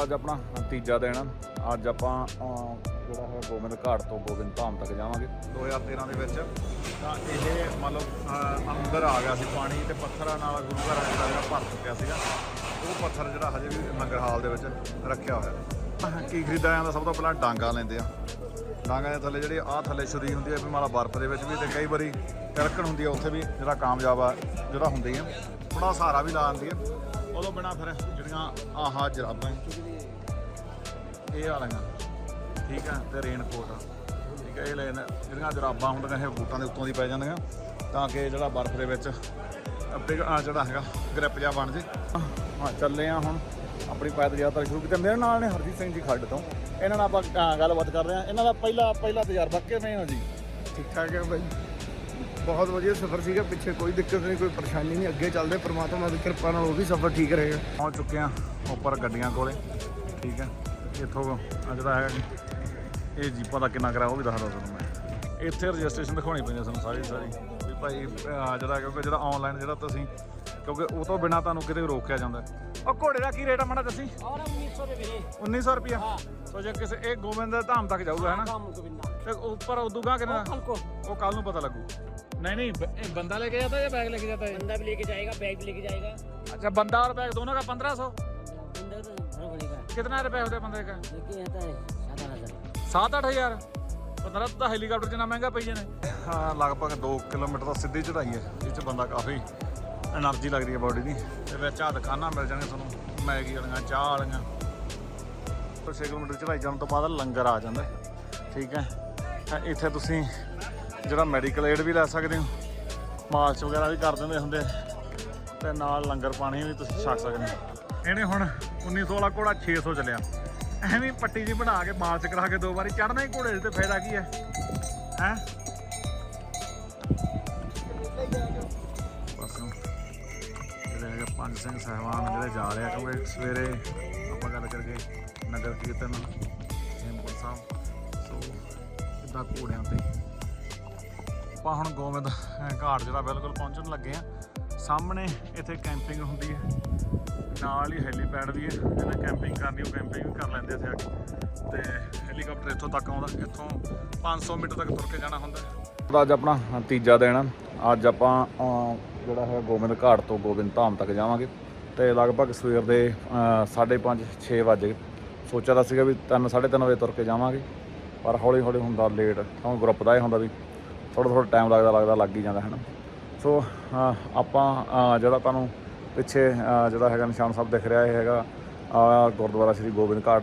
ਦਾ ਅੱਜ ਆਪਣਾ ਤੀਜਾ ਦਿਨ ਆ ਅੱਜ ਆਪਾਂ ਜਿਹੜਾ ਹੈ ਗੋਬਿੰਦ ਘਾਟ ਤੋਂ ਗੋਬਿੰਦ ਧਾਮ ਤੱਕ ਜਾਵਾਂਗੇ। 2013 ਦੇ ਵਿੱਚ ਤਾਂ ਇਹ ਮਤਲਬ ਅੰਦਰ ਆ ਗਿਆ ਸੀ ਪਾਣੀ ਤੇ ਪੱਥਰਾਂ ਨਾਲ ਗੁਰੂ ਘਰ ਦਾ ਜਿਹੜਾ ਭਰ ਚੁੱਕਿਆ ਸੀਗਾ। ਉਹ ਪੱਥਰ ਜਿਹੜਾ ਹਜੇ ਵੀ ਲੰਗਰ ਹਾਲ ਦੇ ਵਿੱਚ ਰੱਖਿਆ ਹੋਇਆ। ਕੀ ਖਰੀਦਾ ਦਾ ਸਭ ਤੋਂ ਪਹਿਲਾਂ ਡਾਂਗਾ ਲੈਂਦੇ ਆ। ਡਾਂਗਾ ਦੇ ਥੱਲੇ ਜਿਹੜੀ ਆਹ ਥੱਲੇ ਛੁਰੀ ਹੁੰਦੀ ਹੈ ਵੀ ਮਾਲਾ ਬਰਫ਼ ਦੇ ਵਿੱਚ ਵੀ ਤੇ ਕਈ ਵਾਰੀ ਤਿਲਕਣ ਹੁੰਦੀ ਹੈ ਉੱਥੇ ਵੀ ਜਿਹੜਾ ਕਾਮਯਾਬ ਆ, ਜਿਹੜਾ ਹੁੰਦੀ ਹੈ ਥੋੜਾ ਸਹਾਰਾ ਵੀ ਲਾ ਦਿੰਦੀ ਹੈ ਉਦੋਂ ਬਿਨਾ ਫਿਰ ਜਿਹੜੀਆਂ ਆਹਾ ਜਰਾਬਾਂ ਇਹ ਵਾਲੀਆਂ, ਠੀਕ ਆ ਤੇ ਰੇਨ ਕੋਟ ਠੀਕ ਆ ਇਹ ਲੈ ਜਾਂਦੇ ਜਿਹੜੀਆਂ ਜਰਾਬਾਂ ਹੁੰਦੀਆਂ, ਇਹ ਬੂਟਾਂ ਦੇ ਉੱਤੋਂ ਦੀ ਪੈ ਜਾਂਦੀਆਂ, ਤਾਂ ਕਿ ਜਿਹੜਾ ਬਰਫ਼ ਦੇ ਵਿੱਚ ਅੱਪੇ ਆ ਜਿਹੜਾ ਹੈਗਾ, ਗ੍ਰਿਪ ਜਿਹਾ ਬਣ ਜੇ। ਹਾਂ, ਚੱਲੇ ਆ ਹੁਣ, ਆਪਣੀ ਪੈਦਲ ਯਾਤਰਾ ਸ਼ੁਰੂ ਕੀਤੀ। ਮੇਰੇ ਨਾਲ ਨੇ ਹਰਜੀਤ ਸਿੰਘ ਜੀ ਖੱਡ ਤੋਂ। ਇਹਨਾਂ ਨਾਲ ਆਪਾਂ ਗੱਲਬਾਤ ਕਰ ਰਹੇ ਹਾਂ। ਇਹਨਾਂ ਦਾ ਪਹਿਲਾ ਪਹਿਲਾ ਤਜਰਬਾ ਕਿਵੇਂ ਹੋ ਜੀ? ਠੀਕ ਠਾਕ ਹੈ ਬਾਈ। ਬਹੁਤ ਵਧੀਆ ਸਫ਼ਰ ਸੀਗਾ ਪਿੱਛੇ ਕੋਈ ਦਿੱਕਤ ਨਹੀਂ ਕੋਈ ਪਰੇਸ਼ਾਨੀ ਨਹੀਂ ਅੱਗੇ ਚੱਲਦੇ ਪਰਮਾਤਮਾ ਦੀ ਕਿਰਪਾ ਨਾਲ ਉਹ ਵੀ ਸਫ਼ਰ ਠੀਕ ਰਹੇਗਾ ਪਹੁੰਚ ਚੁੱਕੇ ਆ ਉੱਪਰ ਗੱਡੀਆਂ ਕੋਲੇ ਠੀਕ ਹੈ। ਇੱਥੋਂ ਜਿਹੜਾ ਹੈ ਇਹ ਜੀਪਾਂ ਦਾ ਕਿੰਨਾ ਕਰਾਇਆ ਉਹ ਵੀ ਦੱਸਦਾ ਤੁਹਾਨੂੰ ਮੈਂ। ਇੱਥੇ ਰਜਿਸਟ੍ਰੇਸ਼ਨ ਦਿਖਾਉਣੀ ਪੈਂਦੀ ਸਾਨੂੰ ਸਾਰੀ ਸਾਰੀ ਵੀ ਭਾਈ ਜਿਹੜਾ ਕਿਉਂਕਿ ਜਿਹੜਾ ਆਨਲਾਈਨ ਜਿਹੜਾ ਤੁਸੀਂ ਕਿਉਂਕਿ ਉਹ ਤੋਂ ਬਿਨਾ ਤੁਹਾਨੂੰ ਕਿਤੇ ਰੋਕਿਆ ਜਾਂਦਾ। ਉਹ ਘੋੜੇ ਦਾ ਕੀ ਰੇਟ ਆ ਮਾੜਾ ਦੱਸੀ? ਔਰ 1900 ਦੇ ਵੀਰੇ। 1900 ਰੁਪਿਆ ਸੋ ਜੇ ਕਿਸੇ ਇਹ ਗੋਬਿੰਦ ਧਾਮ ਤੱਕ ਜਾਊਗਾ ਹੈ ਤੇ ਉੱਪਰ ਉਦੋਂ ਗਾ ਕਿੰਨਾ? ਉਹ ਕੱਲ ਨੂੰ ਪਤਾ ਲੱਗੂ। ਨਹੀਂ ਨਹੀਂ ਬੰਦਾ ਲੈ ਕੇ लेके जाता है या बैग लेके जाता है बंदा भी लेके जाएगा बैग भी लेके जाएगा अच्छा बंदा और बैग दोनों का पंद्रह सौ अंदर तो भर पड़ेगा कितना रुपए होता है बंदे का ਤਾਂ ਹੈਲੀਕਾਪਟਰ ਜਿੰਨਾ ਮਹਿੰਗਾ ਪਈ ਜਾਣਾ। ਹਾਂ ਲਗਭਗ 2 ਕਿਲੋਮੀਟਰ ਦਾ ਸਿੱਧੀ ਚੜਾਈ ਹੈ ਜਿਸ 'ਚ ਬੰਦਾ ਕਾਫੀ એનર્ਜੀ ਲੱਗਦੀ ਹੈ ਬਾਡੀ ਦੀ। ਤੇ ਵਿੱਚ ਆ ਦੁਕਾਨਾਂ ਮਿਲ ਜਾਣਗੀਆਂ ਤੁਹਾਨੂੰ ਮੈਗੀ ਵਾਲੀਆਂ ਚਾਹ ਵਾਲੀਆਂ। ਤੋਂ 6 ਕਿਲੋਮੀਟਰ ਚੜਾਈ ਜਾਣ ਤੋਂ ਬਾਅਦ ਲੰਗਰ ਆ ਜਾਂਦਾ ਠੀਕ ਹੈ? ਇੱਥੇ ਤੁਸੀਂ ਜਿਹੜਾ ਮੈਡੀਕਲ ਏਡ ਵੀ ਲੈ ਸਕਦੇ ਹੋ। ਮਾਲਸ਼ ਵਗੈਰਾ ਵੀ ਕਰ ਦਿੰਦੇ ਹੁੰਦੇ। ਆ। ਤੇ ਨਾਲ ਲੰਗਰ ਪਾਣੀ ਵੀ ਤੁਸੀਂ ਛਕ ਸਕਦੇ ਹੋ। ਇਹਨੇ ਹੁਣ 1900 ਵਾਲਾ ਘੋੜਾ 600 ਚੱਲਿਆ। ਐਵੇਂ ਪੱਟੀ ਜੀ ਬਣਾ ਕੇ ਮਾਲਸ਼ ਕਰਾ ਕੇ ਦੋ ਵਾਰੀ ਚੜਨਾ ਹੀ ਘੋੜੇ 'ਤੇ ਫਾਇਦਾ ਕੀ ਹੈ? ਹੈ? ਬਸ ਜਿਹੜੇ ਪੰਜ ਸਿੰਘ ਸਹਿਬਾਨ ਜਿਹੜੇ ਜਾ ਰਹੇ ਆ, ਕਿਉਂਕਿ ਸਵੇਰੇ ਆਪਾਂ ਗੱਲ ਕਰਕੇ ਨਗਰ ਕੀਰਤਨ, ਹੇਮਕੁੰਟ ਸਾਹਿਬ, ਸੋ ਇਦਾਂ ਘੋੜਿਆਂ ਤੇ ਆਪਾਂ ਹੁਣ ਗੋਬਿੰਦ ਘਾਟ ਜਿਹੜਾ ਬਿਲਕੁਲ ਪਹੁੰਚਣ ਲੱਗੇ ਆ। ਸਾਹਮਣੇ ਇੱਥੇ ਕੈਂਪਿੰਗ ਹੁੰਦੀ ਹੈ। ਨਾਲ ਹੀ ਹੈਲੀਪੈਡ ਵੀ ਹੈ। ਜਿਹਨੇ ਕੈਂਪਿੰਗ ਕਰਨੀ, ਉਹ ਕੈਂਪਿੰਗ ਵੀ ਕਰ ਲੈਂਦੇ ਇੱਥੇ ਆ ਕੇ। ਤੇ ਹੈਲੀਕਾਪਟਰ ਇੱਥੋਂ ਤੱਕ ਆਉਂਦਾ। ਇੱਥੋਂ 500 ਮੀਟਰ ਤੱਕ ਤੁਰ ਕੇ ਜਾਣਾ ਹੁੰਦਾ। ਅੱਜ ਆਪਣਾ ਤੀਜਾ ਦਿਨ ਅੱਜ ਆਪਾਂ ਜਿਹੜਾ ਹੈ ਗੋਬਿੰਦ ਘਾਟ ਤੋਂ ਗੋਬਿੰਦ ਧਾਮ ਤੱਕ ਜਾਵਾਂਗੇ। ਤੇ ਲਗਭਗ ਸਵੇਰ ਦੇ 5:30 6 ਵਜੇ ਸੋਚਿਆ ਤਾਂ ਸੀਗਾ ਵੀ 3 3:30 ਵਜੇ ਤੁਰ ਕੇ ਜਾਵਾਂਗੇ। ਪਰ ਹੌਲੀ ਹੌਲੀ ਹੁੰਦਾ ਲੇਟ ਕਿਉਂਕਿ ਗਰੁੱਪ ਦਾ ਇਹ ਹੁੰਦਾ ਵੀ ਥੋੜਾ ਥੋੜਾ ਟਾਈਮ ਲੱਗਦਾ ਲੱਗਦਾ, ਲੱਗ ਹੀ ਜਾਂਦਾ ਹੈ ਨਾ ਸੋ ਆਪਾਂ ਜਿਹੜਾ ਤੁਹਾਨੂੰ ਪਿੱਛੇ ਜਿਹੜਾ ਹੈਗਾ ਨਿਸ਼ਾਨ ਸਾਹਿਬ ਦਿਖ ਰਿਹਾ, ਇਹ ਹੈਗਾ ਗੁਰਦੁਆਰਾ ਸ੍ਰੀ ਗੋਬਿੰਦ ਘਾਟ,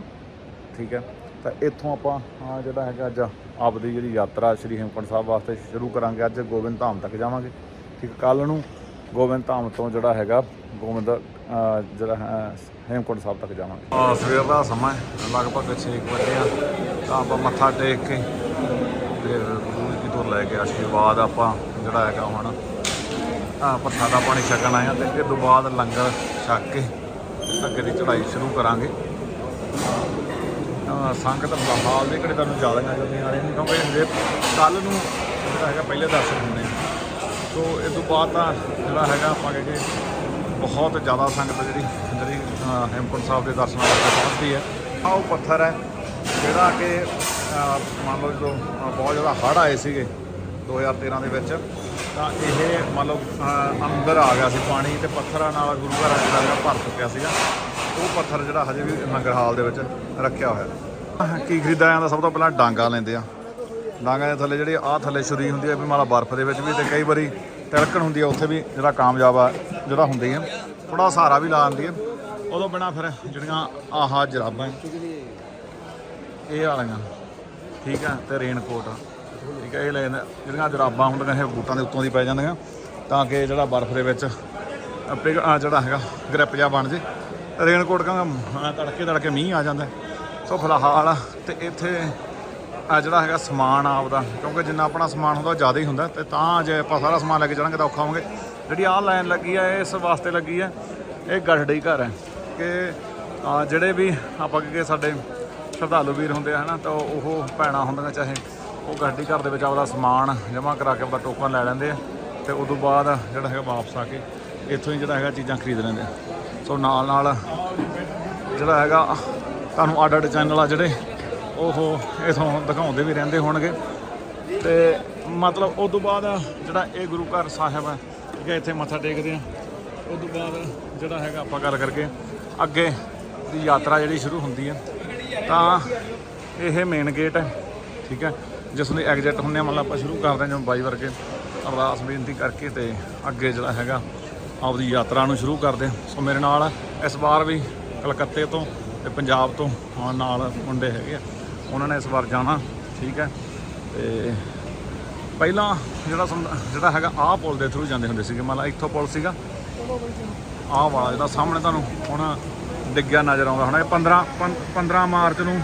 ਠੀਕ ਹੈ? ਤਾਂ ਇੱਥੋਂ ਆਪਾਂ ਜਿਹੜਾ ਹੈਗਾ ਅੱਜ ਆਪਦੀ ਜਿਹੜੀ ਯਾਤਰਾ ਸ੍ਰੀ ਹੇਮਕੁੰਟ ਸਾਹਿਬ ਵਾਸਤੇ ਸ਼ੁਰੂ ਕਰਾਂਗੇ, ਅੱਜ ਗੋਬਿੰਦ ਧਾਮ ਤੱਕ ਜਾਵਾਂਗੇ। ਠੀਕ ਕੱਲ ਨੂੰ ਗੋਬਿੰਦ ਧਾਮ ਤੋਂ ਜਿਹੜਾ ਹੈਗਾ, ਗੋਬਿੰਦ ਜਿਹੜਾ ਹੈ ਹੇਮਕੁੰਟ ਸਾਹਿਬ ਤੱਕ ਜਾਵਾਂਗੇ। ਸਵੇਰ ਦਾ ਸਮਾਂ ਹੈ, ਲਗਭਗ 6 ਵਜੇ ਆ। ਤਾਂ ਆਪਾਂ ਮੱਥਾ ਟੇਕ ਕੇ ਲੈ ਕੇ ਆਸ਼ੀਰਵਾਦ ਆਪਾਂ ਜਿਹੜਾ ਹੈਗਾ ਹੁਣ। ਆ ਪ੍ਰਸਾਦਾ ਪਾਣੀ ਛਕਣ ਆਏ ਆ ਤੇ ਇਹ ਤੋਂ ਬਾਅਦ ਲੰਗਰ ਛਕ ਕੇ ਅੱਗੇ ਦੀ ਚੜ੍ਹਾਈ ਸ਼ੁਰੂ ਕਰਾਂਗੇ। ਸੰਗਤ ਹਾਲ ਦੇ ਕਿਹੜੇ ਤੁਹਾਨੂੰ ਜ਼ਿਆਦਾ ਜਾਂਦੀਆਂ ਆ ਰਹੀਆਂ ਕਿਉਂਕਿ ਹਜੇ ਕੱਲ ਨੂੰ ਜਿਹੜਾ ਹੈਗਾ ਪਹਿਲੇ ਦਰਸ਼ਨ ਹੁੰਦੇ ਆ ਸੋ ਇਹ ਤੋਂ ਬਾਅਦ ਤਾਂ ਜਿਹੜਾ ਹੈਗਾ ਆਪਾਂ ਕਹਿੰਦੇ ਬਹੁਤ ਜ਼ਿਆਦਾ ਸੰਗਤ ਜਿਹੜੀ ਜਿਹੜੀ ਹੇਮਕੁੰਟ ਸਾਹਿਬ ਦੇ ਦਰਸ਼ਨਾਂ ਵਾਸਤੇ ਪਹੁੰਚਦੀ ਹੈ। ਆਹ ਉਹ ਪੱਥਰ ਹੈ ਜਿਹੜਾ ਕਿ ਮੰਨ ਲਓ ਜਦੋਂ ਬਹੁਤ ਜ਼ਿਆਦਾ ਹੜ੍ਹ ਆਏ ਸੀਗੇ 2013 ਦੇ ਵਿੱਚ, ਤਾਂ ਇਹ ਮੰਨ ਲਓ ਅੰਦਰ ਆ ਗਿਆ ਸੀ ਪਾਣੀ ਤੇ ਪੱਥਰਾਂ ਨਾਲ ਗੁਰੂ ਘਰ ਦਾ ਜਿਹੜਾ ਭਰ ਚੁੱਕਿਆ ਸੀਗਾ। ਉਹ ਪੱਥਰ ਜਿਹੜਾ ਹਜੇ ਵੀ ਲੰਗਰ ਹਾਲ ਦੇ ਵਿੱਚ ਰੱਖਿਆ ਹੋਇਆ। ਕੀ ਖਰੀਦਾ ਜਾਂਦਾ? ਸਭ ਤੋਂ ਪਹਿਲਾਂ ਡਾਂਗਾ ਲੈਂਦੇ ਆ। ਡਾਂਗਾ ਦੇ ਥੱਲੇ ਜਿਹੜੀ ਆਹ ਥੱਲੇ ਛੁਰੀ ਹੁੰਦੀ ਹੈ ਵੀ ਮਾਲਾ ਬਰਫ਼ ਦੇ ਵਿੱਚ ਵੀ ਤੇ ਕਈ ਵਾਰੀ ਤਿਲਕਣ ਹੁੰਦੀ ਹੈ ਉੱਥੇ ਵੀ ਜਿਹੜਾ ਕਾਮਯਾਬ ਆ, ਜਿਹੜਾ ਹੁੰਦੀ ਹੈ ਥੋੜਾ ਸਹਾਰਾ ਵੀ ਲਾ ਲੈਂਦੀ ਹੈ ਉਦੋਂ ਬਿਨਾ ਫਿਰ ਜਿਹੜੀਆਂ ਆਹਾ ਜਰਾਬਾਂ, ਇਹ ਵਾਲੀਆਂ। ਠੀਕ ਹੈ ਤੇ ਰੇਨਕੋਟ ਠੀਕ ਹੈ ਇਹ ਲੈ ਜਾਂਦੇ ਜਿਹੜੀਆਂ ਜਰਾਬਾਂ ਹੁੰਦੀਆਂ, ਇਹ ਬੂਟਾਂ ਦੇ ਉੱਤੋਂ ਦੀ ਪੈ ਜਾਂਦੀਆਂ। ਤਾਂ ਕਿ ਜਿਹੜਾ ਬਰਫ਼ ਦੇ ਵਿੱਚ ਅੱਪੇ ਆ ਜਿਹੜਾ ਹੈਗਾ, ਗ੍ਰਿਪ ਜਿਹਾ ਬਣ ਜੇ। ਰੇਨਕੋਟ ਕਹਿੰਦਾ ਤੜਕੇ ਤੜਕੇ ਮੀਂਹ ਆ ਜਾਂਦਾ ਸੋ ਫਿਲਹਾਲ ਤੇ ਇੱਥੇ ਆ ਜਿਹੜਾ ਹੈਗਾ ਸਮਾਨ ਆਪਦਾ, ਕਿਉਂਕਿ ਜਿੰਨਾ ਆਪਣਾ ਸਮਾਨ ਹੁੰਦਾ, ਉਹ ਜ਼ਿਆਦਾ ਹੀ ਹੁੰਦਾ। ਤੇ ਤਾਂ ਜੇ ਆਪਾਂ ਸਾਰਾ ਸਮਾਨ ਲੈ ਕੇ ਜਾਣਗੇ ਤਾਂ ਔਖਾ ਹੋਵਾਂਗੇ। ਜਿਹੜੀ ਆਹ ਲਾਈਨ ਲੱਗੀ ਆ ਇਸ ਵਾਸਤੇ ਲੱਗੀ ਆ, ਇਹ ਗੜੜੀ ਘਰ ਹੈ। ਕਿ ਜਿਹੜੇ ਵੀ, ਆਪਾਂ ਕਿ ਸਾਡੇ ਸ਼ਰਧਾਲੂ ਵੀਰ ਹੁੰਦੇ ਆ ਹਨਾ, ਤਾਂ ਉਹ ਭੈਣਾਂ ਹੁੰਦੀਆਂ ਚਾਹੇ ਉਹ ਗੱਡੀ ਘਰ ਦੇ ਵਿੱਚ ਆਪਦਾ ਸਮਾਨ ਜਮ੍ਹਾਂ ਕਰਾ ਕੇ ਆਪਦਾ ਟੋਕਨ ਲੈ ਲੈਂਦੇ ਆ, ਤੇ ਉਦੋਂ ਬਾਅਦ ਜਿਹੜਾ ਹੈਗਾ ਵਾਪਸ ਆ ਕੇ ਇੱਥੋਂ ਹੀ ਜਿਹੜਾ ਹੈਗਾ ਚੀਜ਼ਾਂ ਖਰੀਦ ਲੈਂਦੇ ਆ। ਸੋ ਨਾਲ ਨਾਲ ਜਿਹੜਾ ਹੈਗਾ, ਤੁਹਾਨੂੰ ਅੱਡ ਅੱਡ ਚੈਨਲ ਆ ਜਿਹੜੇ, ਉਹ ਇਥੋਂ ਦਿਖਾਉਂਦੇ ਵੀ ਰਹਿੰਦੇ ਹੋਣਗੇ। ਤੇ ਮਤਲਬ ਉਸ ਤੋਂ ਬਾਅਦ ਜਿਹੜਾ ਇਹ ਗੁਰੂ ਘਰ ਸਾਹਿਬ ਹੈ ਠੀਕ ਹੈ, ਇੱਥੇ ਮੱਥਾ ਟੇਕਦੇ ਆ। ਉਸ ਤੋਂ ਬਾਅਦ ਜਿਹੜਾ ਹੈਗਾ ਆਪਾਂ ਗੱਲ ਕਰਕੇ ਅੱਗੇ ਦੀ ਯਾਤਰਾ ਜਿਹੜੀ ਸ਼ੁਰੂ ਹੁੰਦੀ ਹੈ ਤਾਂ ਇਹ ਮੇਨ ਗੇਟ ਹੈ, ਠੀਕ ਹੈ? ਜਿਸ ਨੂੰ ਐਗਜ਼ਿਟ ਹੁੰਨੇ ਆ, ਮਤਲਬ ਆਪਾਂ ਸ਼ੁਰੂ ਕਰਦੇ ਹਾਂ ਜਿਵੇਂ ਬਾਈ ਵਰਗੇ। ਅਰਦਾਸ ਬੇਨਤੀ ਕਰਕੇ ਤੇ ਅੱਗੇ ਜਿਹੜਾ ਹੈਗਾ, ਆਪਦੀ ਯਾਤਰਾ ਨੂੰ ਸ਼ੁਰੂ ਕਰਦੇ ਹਾਂ। ਸੋ ਮੇਰੇ ਨਾਲ ਇਸ ਵਾਰ ਵੀ ਕਲਕੱਤੇ ਤੋਂ ਤੇ ਪੰਜਾਬ ਤੋਂ ਨਾਲ ਮੁੰਡੇ ਹੈਗੇ ਆ। ਉਹਨਾਂ ਨੇ ਇਸ ਵਾਰ ਜਾਣਾ, ਠੀਕ ਹੈ? ਤੇ ਪਹਿਲਾਂ ਜਿਹੜਾ ਸਮ- ਜਿਹੜਾ ਹੈਗਾ, ਆਹ ਪੁਲ ਦੇ ਥਰੂ ਜਾਂਦੇ ਹੁੰਦੇ ਸੀਗੇ। ਮਤਲਬ ਇੱਥੋਂ ਪੁਲ ਸੀਗਾ। ਆਹ ਵਾਲਾ ਜਿਹੜਾ ਸਾਹਮਣੇ ਤੁਹਾਨੂੰ ਹੁਣ ਡਿੱਗਿਆ ਨਜ਼ਰ ਆਉਂਦਾ ਹੁਣ। ਇਹ 15 ਪੰ- 15 ਮਾਰਚ ਨੂੰ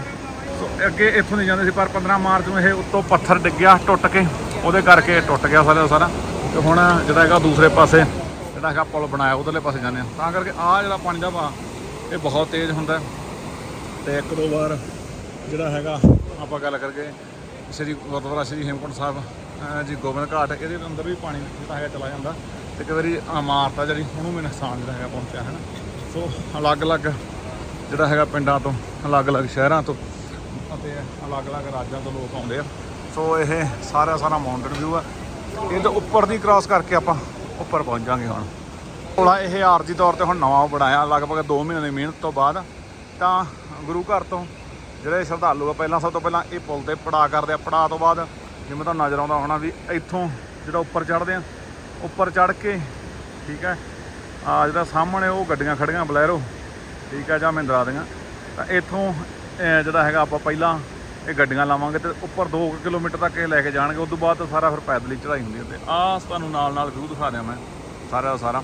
ਸੋ ਅੱਗੇ ਇੱਥੋਂ ਨਹੀਂ ਜਾਂਦੇ ਸੀ, ਪਰ 15 ਮਾਰਚ ਨੂੰ ਇਹ ਉੱਤੋਂ ਪੱਥਰ ਡਿੱਗਿਆ, ਟੁੱਟ ਕੇ। ਉਹਦੇ ਕਰਕੇ ਟੁੱਟ ਗਿਆ ਸਾਰਾ ਸਾਰਾ। ਤੇ ਹੁਣ ਜਿਹੜਾ ਹੈਗਾ ਦੂਸਰੇ ਪਾਸੇ, ਜਿਹੜਾ ਹੈਗਾ ਪੁਲ ਬਣਾਇਆ, ਉਧਰਲੇ ਪਾਸੇ ਜਾਂਦੇ ਆ ਤਾਂ ਕਰਕੇ ਆਹ ਜਿਹੜਾ ਪਾਣੀ ਦਾ ਵਹਾਅ, ਇਹ ਬਹੁਤ ਤੇਜ਼ ਹੁੰਦਾ। ਹੈ। ਤੇ ਇੱਕ ਦੋ ਵਾਰ ਜਿਹੜਾ ਹੈਗਾ, ਆਪਾਂ ਗੱਲ ਕਰਕੇ ਸ੍ਰੀ ਗੁਰਦੁਆਰਾ ਸ੍ਰੀ ਹੇਮਕੁੰਟ ਸਾਹਿਬ ਜੀ ਗੋਬਿੰਦ ਘਾਟ, ਇਹਦੇ ਅੰਦਰ ਵੀ ਪਾਣੀ ਜਿਹੜਾ ਹੈਗਾ ਚਲਾ ਜਾਂਦਾ। ਤੇ ਕਈ ਵਾਰੀ ਇਮਾਰਤ ਆ ਜਿਹੜੀ, ਉਹਨੂੰ ਵੀ ਨੁਕਸਾਨ ਜਿਹੜਾ ਹੈਗਾ ਪਹੁੰਚਿਆ, ਹੈ ਨਾ। ਸੋ ਅਲੱਗ-ਅਲੱਗ ਜਿਹੜਾ ਹੈਗਾ ਪਿੰਡਾਂ ਤੋਂ, ਅਲੱਗ-ਅਲੱਗ ਸ਼ਹਿਰਾਂ ਤੋਂ ਅਤੇ ਅਲੱਗ-ਅਲੱਗ ਰਾਜਾਂ ਤੋਂ ਲੋਕ ਆਉਂਦੇ ਆ। ਸੋ ਇਹ ਸਾਰਾ ਸਾਰਾ ਮਾਊਂਟੇਨ ਵਿਊ ਆ। ਇਹਦੇ ਉੱਪਰ ਦੀ ਕ੍ਰਾਸ ਕਰਕੇ ਆਪਾਂ ਉੱਪਰ ਪਹੁੰਚ ਜਾਾਂਗੇ ਹੁਣ। ਕੋਲਾ ਇਹ ਆਰਜੀ ਤੌਰ ਤੇ ਹੁਣ ਨਵਾਂ ਬਣਾਇਆ, ਲਗਭਗ 2 ਮਹੀਨੇ ਦੀ ਮਿਹਨਤ ਤੋਂ ਬਾਅਦ। ਤਾਂ ਗੁਰੂ ਘਰ ਤੋਂ ਜਿਹੜੇ ਸ਼ਰਧਾਲੂ ਆ, ਪਹਿਲਾਂ ਸਭ ਤੋਂ ਪਹਿਲਾਂ ਇਹ ਪੁਲ ਤੇ ਪੜਾ ਕਰਦੇ ਆ। ਪੜਾ ਤੋਂ ਬਾਅਦ ਜਿਵੇਂ ਤੁਹਾਨੂੰ ਨਜ਼ਰ ਆਉਂਦਾ ਹੋਣਾ ਵੀ ਇੱਥੋਂ ਜਿਹੜਾ ਉੱਪਰ ਚੜ੍ਹਦੇ ਆ, ਉੱਪਰ ਚੜ੍ਹ ਕੇ, ਠੀਕ ਹੈ ਆ ਜਿਹੜਾ ਸਾਹਮਣੇ ਉਹ ਗੱਡੀਆਂ ਖੜੀਆਂ ਬਲੈਰੋ। ਠੀਕ ਆ ਜਾਂ ਮਹਿੰਦਰਾ ਦੀਆਂ। ਤਾਂ ਇੱਥੋਂ ਅਹ, ਜਿਹੜਾ ਹੈਗਾ ਆਪਾਂ ਪਹਿਲਾਂ ਇਹ ਗੱਡੀਆਂ ਲਾਵਾਂਗੇ ਤੇ ਉੱਪਰ 2 ਕਿਲੋਮੀਟਰ ਤੱਕ ਇਹ ਲੈ ਕੇ ਜਾਣਗੇ। ਉਸ ਤੋਂ ਬਾਅਦ ਤਾਂ ਸਾਰਾ ਫਿਰ ਪੈਦਲ ਹੀ ਚੜ੍ਹਾਈ ਹੁੰਦੀ ਹੈ ਤੇ ਆਹ ਤੁਹਾਨੂੰ ਨਾਲ ਨਾਲ ਵਿਊ ਦਿਖਾ ਦਿਆਂ ਮੈਂ ਸਾਰਾ ਦਾ ਸਾਰਾ।